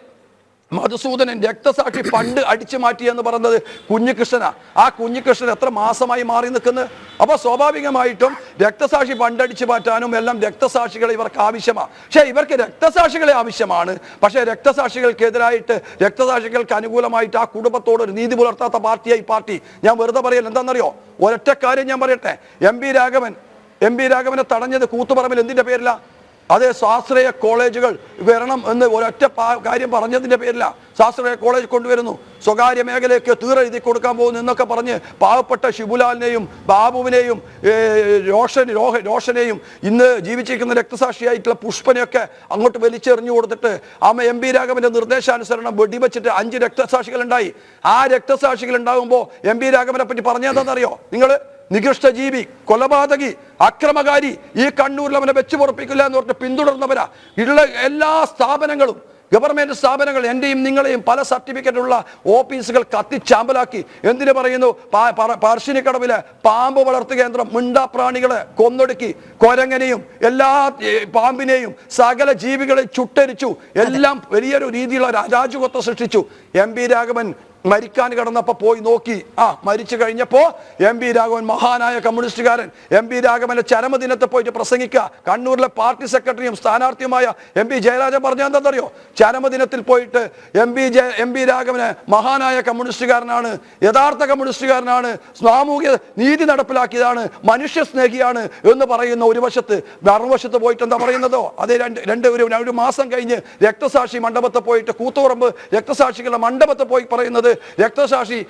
S2: മധുസൂദനൻ രക്തസാക്ഷി പണ്ട് അടിച്ചു മാറ്റി എന്ന് പറയുന്നത് കുഞ്ഞികൃഷ്ണനാ. ആ കുഞ്ഞികൃഷ്ണൻ എത്ര മാസമായി മാറി നിൽക്കുന്നത് അപ്പൊ സ്വാഭാവികമായിട്ടും രക്തസാക്ഷി പണ്ടടിച്ചു മാറ്റാനും എല്ലാം രക്തസാക്ഷികളെ ഇവർക്ക് ആവശ്യമാണ് പക്ഷേ ഇവർക്ക് രക്തസാക്ഷികളെ ആവശ്യമാണ്. പക്ഷേ രക്തസാക്ഷികൾക്കെതിരായിട്ട് രക്തസാക്ഷികൾക്ക് അനുകൂലമായിട്ട് ആ കുടുംബത്തോട് ഒരു നീതി പുലർത്താത്ത പാർട്ടിയായി പാർട്ടി. ഞാൻ വെറുതെ പറയല്ല എന്താണെന്നറിയോ? ഒരൊറ്റ കാര്യം ഞാൻ പറയട്ടെ. എം രാഘവൻ എം രാഘവനെ തടഞ്ഞത് കൂത്തുപറമ്പിൽ എന്തിന്റെ പേരില? അതേ സ്വാശ്രയ കോളേജുകൾ വരണം എന്ന് ഒരൊറ്റ കാര്യം പറഞ്ഞതിന്റെ പേരില. സ്വാശ്രയ കോളേജ് കൊണ്ടുവരുന്നു. സ്വകാര്യ മേഖലയ്ക്ക് തീറെഴുതി കൊടുക്കാൻ പോകുന്നു എന്നൊക്കെ പറഞ്ഞ് പാവപ്പെട്ട ഷിബുലാലിനെയും ബാബുവിനെയും രോഷൻ രോഹ രോഷനെയും ഇന്ന് ജീവിച്ചിരിക്കുന്ന രക്തസാക്ഷിയായിട്ടുള്ള പുഷ്പനെയൊക്കെ അങ്ങോട്ട് വലിച്ചെറിഞ്ഞു കൊടുത്തിട്ട് അമ്മ എം പി രാഘവന്റെ നിർദ്ദേശാനുസരണം വെടിവെച്ചിട്ട് അഞ്ച് രക്തസാക്ഷികളുണ്ടായി. ആ രക്തസാക്ഷികൾ ഉണ്ടാകുമ്പോൾ എം പി രാഘവനെ പറ്റി പറഞ്ഞതെന്താണെന്നറിയോ നിങ്ങൾ നികൃഷ്ട ജീവി കൊലപാതകി അക്രമകാരി ഈ കണ്ണൂരിൽ അവനെ വെച്ച് പൊറപ്പിക്കില്ല എന്ന് പറഞ്ഞിട്ട് പിന്തുടർന്നവരാ. ഉള്ള എല്ലാ സ്ഥാപനങ്ങളും ഗവൺമെന്റ് സ്ഥാപനങ്ങൾ എന്റെയും നിങ്ങളെയും പല സർട്ടിഫിക്കറ്റ് ഉള്ള ഓഫീസുകൾ കത്തിച്ചാമ്പലാക്കി. എന്തിനു പറയുന്നു? പാർശ്വനിക്കടവിലെ പാമ്പ് വളർത്തു കേന്ദ്രം മിണ്ടാപ്രാണികളെ കൊന്നൊടുക്കി. കൊരങ്ങനെയും എല്ലാ പാമ്പിനെയും സകല ജീവികളെ ചുട്ടരിച്ചു. എല്ലാം വലിയൊരു രീതിയിലുള്ള ഒരു അരാജകത്വം സൃഷ്ടിച്ചു. എം പി രാഘവൻ മരിക്കാൻ കിടന്നപ്പോൾ പോയി നോക്കി. ആ മരിച്ചു കഴിഞ്ഞപ്പോൾ എം പി രാഘവൻ മഹാനായ കമ്മ്യൂണിസ്റ്റുകാരൻ എം പി രാഘവന്റെ ചരമദിനത്തെ പോയിട്ട് പ്രസംഗിക്കുക. കണ്ണൂരിലെ പാർട്ടി സെക്രട്ടറിയും സ്ഥാനാർത്ഥിയുമായ എം പി ജയരാജൻ പറഞ്ഞ എന്താണെന്നറിയോ? ചരമദിനത്തിൽ പോയിട്ട് M P Jaya M P രാഘവന് മഹാനായ കമ്മ്യൂണിസ്റ്റുകാരനാണ് യഥാർത്ഥ കമ്മ്യൂണിസ്റ്റുകാരനാണ് സാമൂഹ്യ നീതി നടപ്പിലാക്കിയതാണ് മനുഷ്യസ്നേഹിയാണ് എന്ന് പറയുന്ന ഒരു വശത്ത് മറുവശത്ത് പോയിട്ട് എന്താ പറയുന്നതോ? അതേ രണ്ട് രണ്ട് ഒരു ഒരു മാസം കഴിഞ്ഞ് രക്തസാക്ഷി മണ്ഡപത്തെ പോയിട്ട് കൂത്തുപറമ്പ് രക്തസാക്ഷികളുടെ മണ്ഡപത്തെ പോയി പറയുന്നത് രക്തസാക്ഷി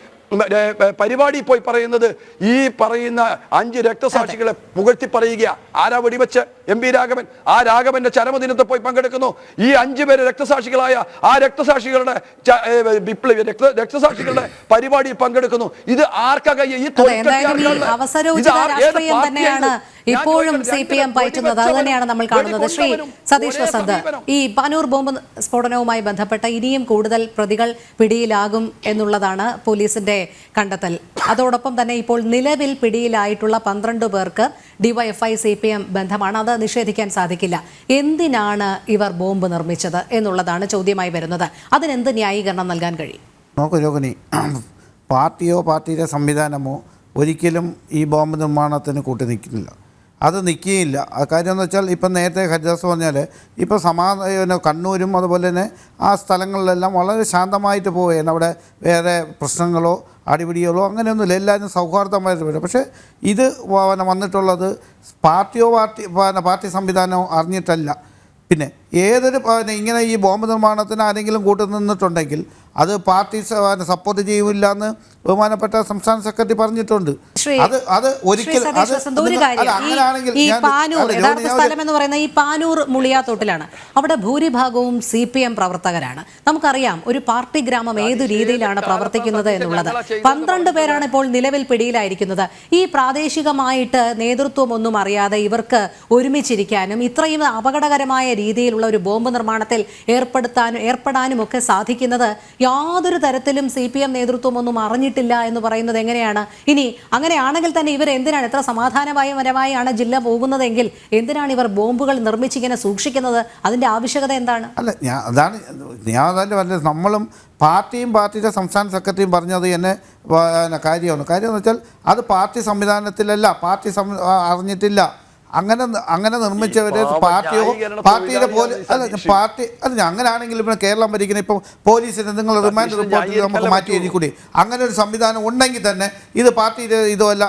S2: പരിപാടി പോയി പറയുന്നത് ഈ പറയുന്ന അഞ്ച് രക്തസാക്ഷികളെ പുകഴ്ത്തി പറയുക. ആരാ വെടിവെച്ച്? M P Raghavan. ആ രാഘവന്റെ ചരമദിനത്തെ പോയി പങ്കെടുക്കുന്നു. ഈ അഞ്ചു പേര് രക്തസാക്ഷികളായ ആ രക്തസാക്ഷികളുടെ രക്തസാക്ഷികളുടെ പരിപാടിയിൽ പങ്കെടുക്കുന്നു. ഇത് ആർക്കകയ്യ ഈ
S1: അതെ ഇപ്പോഴും സി പി എം പയറ്റുന്നത് അത് തന്നെയാണ് നമ്മൾ കാണുന്നത്. ശ്രീ സതീഷ് വസന്ത് ഈ പാനൂർ ബോംബ് സ്ഫോടനവുമായി ബന്ധപ്പെട്ട ഇനിയും കൂടുതൽ പ്രതികൾ പിടിയിലാകും എന്നുള്ളതാണ് പോലീസിന്റെ കണ്ടെത്തൽ. അതോടൊപ്പം തന്നെ ഇപ്പോൾ നിലവിൽ പിടിയിലായിട്ടുള്ള പന്ത്രണ്ട് പേർക്ക് ഡിവൈഎഫ്ഐ സി പി എം ബന്ധമാണ്. അത് നിഷേധിക്കാൻ സാധിക്കില്ല. എന്തിനാണ് ഇവർ ബോംബ് നിർമ്മിച്ചത് എന്നുള്ളതാണ് ചോദ്യമായി വരുന്നത്. അതിനെന്ത് ന്യായീകരണം നൽകാൻ കഴിയും?
S3: നോക്കൂ പാർട്ടിയോ പാർട്ടിയുടെ സംവിധാനമോ ഒരിക്കലും ഈ ബോംബ് നിർമ്മാണത്തിന് കൂട്ടി നിൽക്കുന്നില്ല അത് നിൽക്കുകയില്ല. കാര്യം എന്ന് വെച്ചാൽ ഇപ്പം നേരത്തെ ഹരിദാസ് പറഞ്ഞാൽ ഇപ്പോൾ സമാധാന കണ്ണൂരും അതുപോലെ തന്നെ ആ സ്ഥലങ്ങളിലെല്ലാം വളരെ ശാന്തമായിട്ട് പോവുകയാണ് അവിടെ വേറെ പ്രശ്നങ്ങളോ അടിപിടികളോ അങ്ങനെയൊന്നുമില്ല. എല്ലാവരും സൗഹാർദ്ദമായിട്ട് വരും പക്ഷേ ഇത് പിന്നെ വന്നിട്ടുള്ളത് പാർട്ടിയോ പാർട്ടി പിന്നെ പാർട്ടി സംവിധാനമോ അറിഞ്ഞിട്ടല്ല. പിന്നെ ഏതൊരു ഇങ്ങനെ ഈ ബോംബ് നിർമ്മാണത്തിന് ആരെങ്കിലും കൂട്ടു നിന്നിട്ടുണ്ടെങ്കിൽ അത് പാർട്ടി സപ്പോർട്ട് ചെയ്യില്ല എന്ന് ബഹുമാനപ്പെട്ട സംസ്ഥാന സെക്രട്ടറി പറഞ്ഞിട്ടുണ്ട്. അത് അത്
S1: ശ്രീ
S3: ഒരിക്കൽ അത്
S1: ഒരു കാര്യം. ഈ- പാനൂർ യഥാർത്ഥ സ്ഥലം എന്ന് പറയുന്ന ഈ പാനൂർ മുളിയാത്തോട്ടിലാണ്. അവിടെ ഭൂരിഭാഗവും സി പി എം പ്രവർത്തകരാണ്. നമുക്കറിയാം ഒരു പാർട്ടി ഗ്രാമം ഏത് രീതിയിലാണ് പ്രവർത്തിക്കുന്നത് എന്നുള്ളത്. പന്ത്രണ്ട് പേരാണ് ഇപ്പോൾ നിലവിൽ പിടിയിലായിരിക്കുന്നത്. ഈ പ്രാദേശികമായിട്ട് നേതൃത്വം ഒന്നും അറിയാതെ ഇവർക്ക് ഒരുമിച്ചിരിക്കാനും ഇത്രയും അപകടകരമായ രീതിയിലുള്ള ഒരു ബോംബ് നിർമ്മാണത്തിൽ ഏർപ്പെടുത്താനും ഏർപ്പെടാനും ഒക്കെ സാധിക്കുന്നത് യാതൊരു തരത്തിലും സി പി എം നേതൃത്വം ഒന്നും അറിഞ്ഞിട്ടില്ല എന്ന് പറയുന്നത് എങ്ങനെയാണ്? ഇനി അങ്ങനെയാണെങ്കിൽ തന്നെ ഇവർ എന്തിനാണ് എത്ര സമാധാനപരമായാണ് ജില്ല പോകുന്നതെങ്കിൽ എന്തിനാണ് ഇവർ ബോംബുകൾ നിർമ്മിച്ചിങ്ങനെ സൂക്ഷിക്കുന്നത്? അതിന്റെ ആവശ്യകത എന്താണ്?
S3: അല്ല ഞാൻ അതാണ് ഞാൻ നമ്മളും പാർട്ടിയും പാർട്ടിയുടെ സംസ്ഥാന സെക്രട്ടറിയും പറഞ്ഞത് എന്നെ കാര്യമാണ്. കാര്യമെന്ന് വെച്ചാൽ അത് പാർട്ടി സംവിധാനത്തിലല്ല. പാർട്ടി അറിഞ്ഞിട്ടില്ല. അങ്ങനെ അങ്ങനെ നിർമ്മിച്ചവരെ പാർട്ടിയോ പാർട്ടിയുടെ പോലെ അല്ല. പാർട്ടി അല്ല അങ്ങനെയാണെങ്കിൽ ഇപ്പോൾ കേരളം ഭരിക്കുന്ന ഇപ്പം പോലീസിന് നിങ്ങൾ റിമാൻഡ്
S2: റിപ്പോർട്ട്
S3: റിപ്പോർട്ടിൽ നമുക്ക് മാറ്റി എഴുതി കൂടി അങ്ങനെ ഒരു സംവിധാനം ഉണ്ടെങ്കിൽ തന്നെ ഇത് പാർട്ടിയുടെ ഇതുമല്ല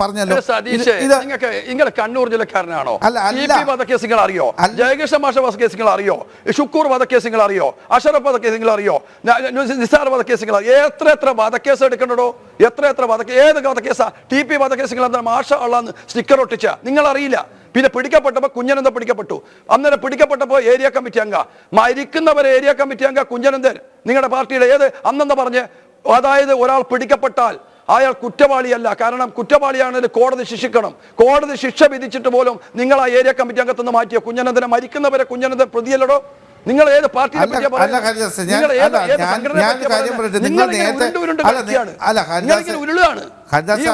S3: പറഞ്ഞല്ലോ.
S2: നിങ്ങൾക്ക് നിങ്ങൾ കണ്ണൂർ ജില്ലക്കാരനാണോ?
S3: അല്ല, അല്ല.
S2: വധക്കേസ് നിങ്ങൾ അറിയോ. ജയകൃഷ്ണ മാഷ വധക്കേസ് നിങ്ങൾ അറിയോ? ഷുക്കൂർ വധക്കേസ് നിങ്ങൾ അറിയോ അഷറഫ് വധക്കേസ് നിങ്ങൾ അറിയോ നിസാർ വധക്കേസ് നിങ്ങൾ എത്ര എത്ര വധക്കേസ് എടുക്കണ്ടോ എത്ര എത്ര വധക്കേ ഏത് വധക്കേസാ? ടി പി വധക്കേസ് നിങ്ങൾ എന്താ മാഷ ഉള്ളതെന്ന് സ്റ്റിക്കർ ഒട്ടിച്ച? നിങ്ങൾ അറിയില്ല പിന്നെ പിടിക്കപ്പെട്ടപ്പോൾ കുഞ്ഞനന്ത പിടിക്കപ്പെട്ടു. അന്നേരം പിടിക്കപ്പെട്ടപ്പോൾ ഏരിയ കമ്മിറ്റി അംഗ. മരിക്കുന്നവരെ ഏരിയ കമ്മിറ്റി അംഗ കുഞ്ഞനന്ദൻ നിങ്ങളുടെ പാർട്ടിയുടെ ഏത് അന്നെന്താ പറഞ്ഞ്? അതായത് ഒരാൾ പിടിക്കപ്പെട്ടാൽ അയാൾ കുറ്റവാളിയല്ല. കാരണം കുറ്റവാളിയാണെങ്കിൽ കോടതി ശിക്ഷിക്കണം. കോടതി ശിക്ഷ വിധിച്ചിട്ട് പോലും നിങ്ങൾ ആ ഏരിയ കമ്മിറ്റി അംഗത്തുനിന്ന് മാറ്റിയോ? കുഞ്ഞനന്ദനെ മരിക്കുന്നവരെ കുഞ്ഞനന്ദൻ പ്രതിയല്ലടോ? നിങ്ങൾ ഏത് പാർട്ടിയെ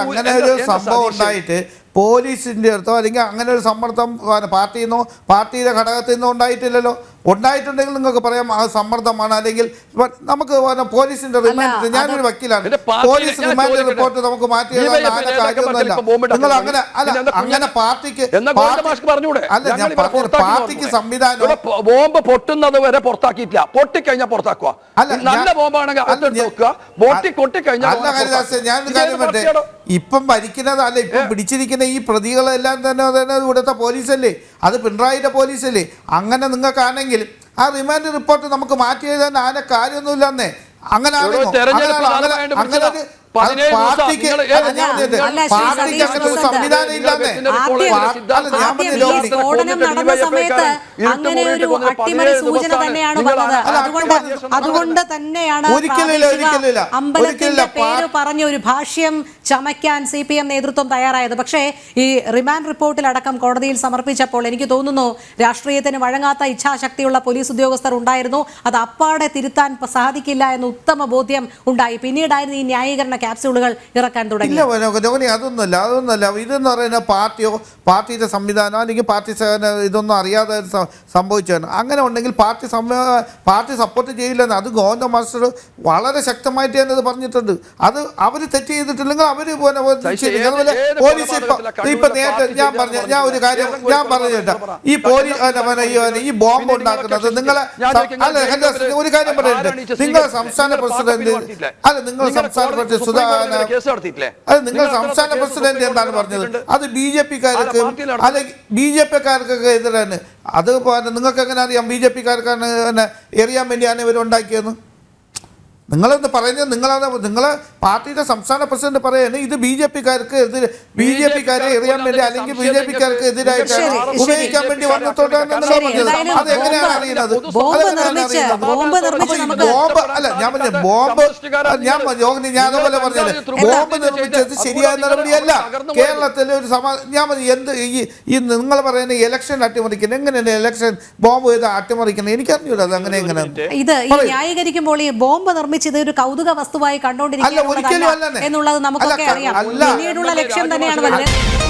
S3: അങ്ങനെ ഒരു സംഭവം ഉണ്ടായിട്ട് പോലീസിന്റെ അടുത്തോ അല്ലെങ്കിൽ അങ്ങനെ ഒരു സമ്മർദ്ദം പാർട്ടിയിൽ നിന്നോ പാർട്ടിയുടെ ഘടകത്തിൽ നിന്നോ ഉണ്ടായിട്ടില്ലല്ലോ. ഉണ്ടായിട്ടുണ്ടെങ്കിൽ നിങ്ങൾക്ക് പറയാം ആ സമ്മർദ്ദമാണ്. അല്ലെങ്കിൽ നമുക്ക് പോലീസിന്റെ റിമാൻഡ് ഞാനൊരു വക്കീലാണ്. പോലീസ് റിമാൻഡ് റിപ്പോർട്ട് നമുക്ക് മാറ്റി നിങ്ങൾ അങ്ങനെ അല്ല അങ്ങനെ പാർട്ടിക്ക് അല്ല ഞാൻ പാർട്ടിക്ക്? സംവിധാനം
S2: ബോംബ് പൊട്ടുന്നത് വരെ പുറത്താക്കിയിട്ടില്ല. പൊട്ടിക്കഴിഞ്ഞാൽ പുറത്താക്കുക.
S3: അല്ല,
S2: നല്ല ബോംബാണെങ്കിൽ
S3: ഇപ്പം ഭരിക്കുന്നത് അല്ല ഇപ്പം പിടിച്ചിരിക്കുന്ന ഈ പ്രതികളെല്ലാം തന്നെ തന്നെ ഇവിടുത്തെ പോലീസല്ലേ? അത് പിണറായിയുടെ പോലീസല്ലേ? അങ്ങനെ നിങ്ങൾക്കാണെങ്കിൽ ആ റിമാൻഡ് റിപ്പോർട്ട് നമുക്ക് മാറ്റി എഴുതാൻ ആന കാര്യമൊന്നുമില്ലെന്നേ. അങ്ങനെ? അങ്ങനെ- അങ്ങനെ- ഒരു-
S1: അട്ടിമറി സൂചന തന്നെയാണ് വന്നത്. അതുകൊണ്ട് അതുകൊണ്ട് തന്നെയാണ്
S3: ഒരിക്കലുമില്ല, ഒരിക്കലുമില്ല.
S1: അമ്പലത്തിന്റെ. പേര് പറഞ്ഞ ഒരു ഭാഷ്യം ചമയ്ക്കാൻ സി പി എം നേതൃത്വം തയ്യാറായത്. പക്ഷേ ഈ റിമാൻഡ് റിപ്പോർട്ടിലടക്കം കോടതിയിൽ സമർപ്പിച്ചപ്പോൾ എനിക്ക് തോന്നുന്നു രാഷ്ട്രീയത്തിന് വഴങ്ങാത്ത ഇച്ഛാശക്തിയുള്ള പോലീസ് ഉദ്യോഗസ്ഥർ ഉണ്ടായിരുന്നു. അത് അപ്പാടെ തിരുത്താൻ സാധിക്കില്ല എന്ന് ഉത്തമ ബോധ്യം ഉണ്ടായി. പിന്നീടായിരുന്നു ഈ ന്യായീകരണ ക്യാപ്സ്യൂളുകൾ ഇറക്കാൻ തുടങ്ങി.
S3: ഇല്ല വന- അതൊന്നുമല്ല അതൊന്നുമല്ല. ഇതെന്ന് പറയുന്ന പാർട്ടിയോ പാർട്ടിയുടെ സംവിധാനം അല്ലെങ്കിൽ പാർട്ടി സേവന ഇതൊന്നും അറിയാതെ സംഭവിച്ചു സംഭവിച്ചതാണ് അങ്ങനെ ഉണ്ടെങ്കിൽ പാർട്ടി പാർട്ടി സപ്പോർട്ട് ചെയ്യില്ലെന്ന് അത് ഗോവിന്ദ മാസ്റ്റർ വളരെ ശക്തമായിട്ട് തന്നെ അത് പറഞ്ഞിട്ടുണ്ട്. അത് അവർ തെറ്റ് ചെയ്തിട്ടില്ലെങ്കിൽ അവർ അതുപോലെ പോലീസ് ഇപ്പൊ നേരത്തെ ഞാൻ പറഞ്ഞ ഞാൻ ഒരു കാര്യം ഞാൻ പറഞ്ഞു കേട്ടോ. ഈ പോലീസ് ഈ ബോംബ് ഉണ്ടാക്കുന്നത് നിങ്ങളെ അല്ല ഒരു കാര്യം പറയുന്നുണ്ട്
S2: നിങ്ങളെ
S3: നിങ്ങൾ സംസ്ഥാന പ്രസിഡന്റ് അല്ല നിങ്ങൾ സംസ്ഥാന പ്രസിഡന്റ് അത് നിങ്ങൾ സംസ്ഥാന പ്രസിഡന്റ് എന്താണ് പറഞ്ഞത്? അത് ബി ജെ പിക്കാർക്ക് അല്ലെങ്കിൽ ബി ജെ പിക്കാർക്കൊക്കെ എതിരാണ്. അത് നിങ്ങൾക്ക് എങ്ങനെ അറിയാം? ബി ജെ പിക്കാർക്കാണ് എറിയാൻ വേണ്ടിയാണ് ഇവർ ഉണ്ടാക്കിയെന്ന് നിങ്ങളെന്ന് പറയുന്നത്? നിങ്ങളാണ് നിങ്ങൾ പാർട്ടിയുടെ സംസ്ഥാന പ്രസിഡന്റ് പറയുന്നത് ഇത് ബി ജെ പിക്കാർക്ക് എതിരെ ബി ജെ പിക്കാരെ എറിയാൻ വേണ്ടി അല്ലെങ്കിൽ ബി ജെ പിക്കാർക്ക് എതിരായിട്ട്. ഉപയോഗിക്കാൻ വേണ്ടി വന്നിട്ടുണ്ടെന്ന് അത് എങ്ങനെയാണ് അറിയുന്നത്?
S1: ബോംബ്
S3: അതെങ്ങനെയാണ്
S1: ബോംബ് നിർമ്മിച്ച് നമുക്ക്
S3: അല്ല ഞാൻ പറഞ്ഞ ബോംബ് ഞാൻ യോഗി ഞാൻ അതുപോലെ പറഞ്ഞത് ബോംബ് നിർമ്മിച്ചത് ശരിയായ നടപടിയല്ല. കേരളത്തിലെ ഒരു സമാ ഞാൻ പറഞ്ഞു എന്ത് ഈ ഈ നിങ്ങൾ പറയുന്ന ഇലക്ഷൻ അട്ടിമറിക്കുന്നത് എങ്ങനെയാണ് ഇലക്ഷൻ ബോംബ് ചെയ്ത് അട്ടിമറിക്കുന്നത്? എനിക്കറിഞ്ഞൂടാ അത് അങ്ങനെ എങ്ങനെ?
S1: ഇത് ഈ ന്യായീകരിക്കുമ്പോൾ ഈ ബോംബ് നിർമ്മിച്ചത് ഒരു കൗതുക വസ്തുവായി കണ്ടുകൊണ്ടിരിക്കുക എന്നുള്ളത് നമുക്കൊക്കെ അറിയാം. പിന്നീടുള്ള ലക്ഷ്യം തന്നെയാണ്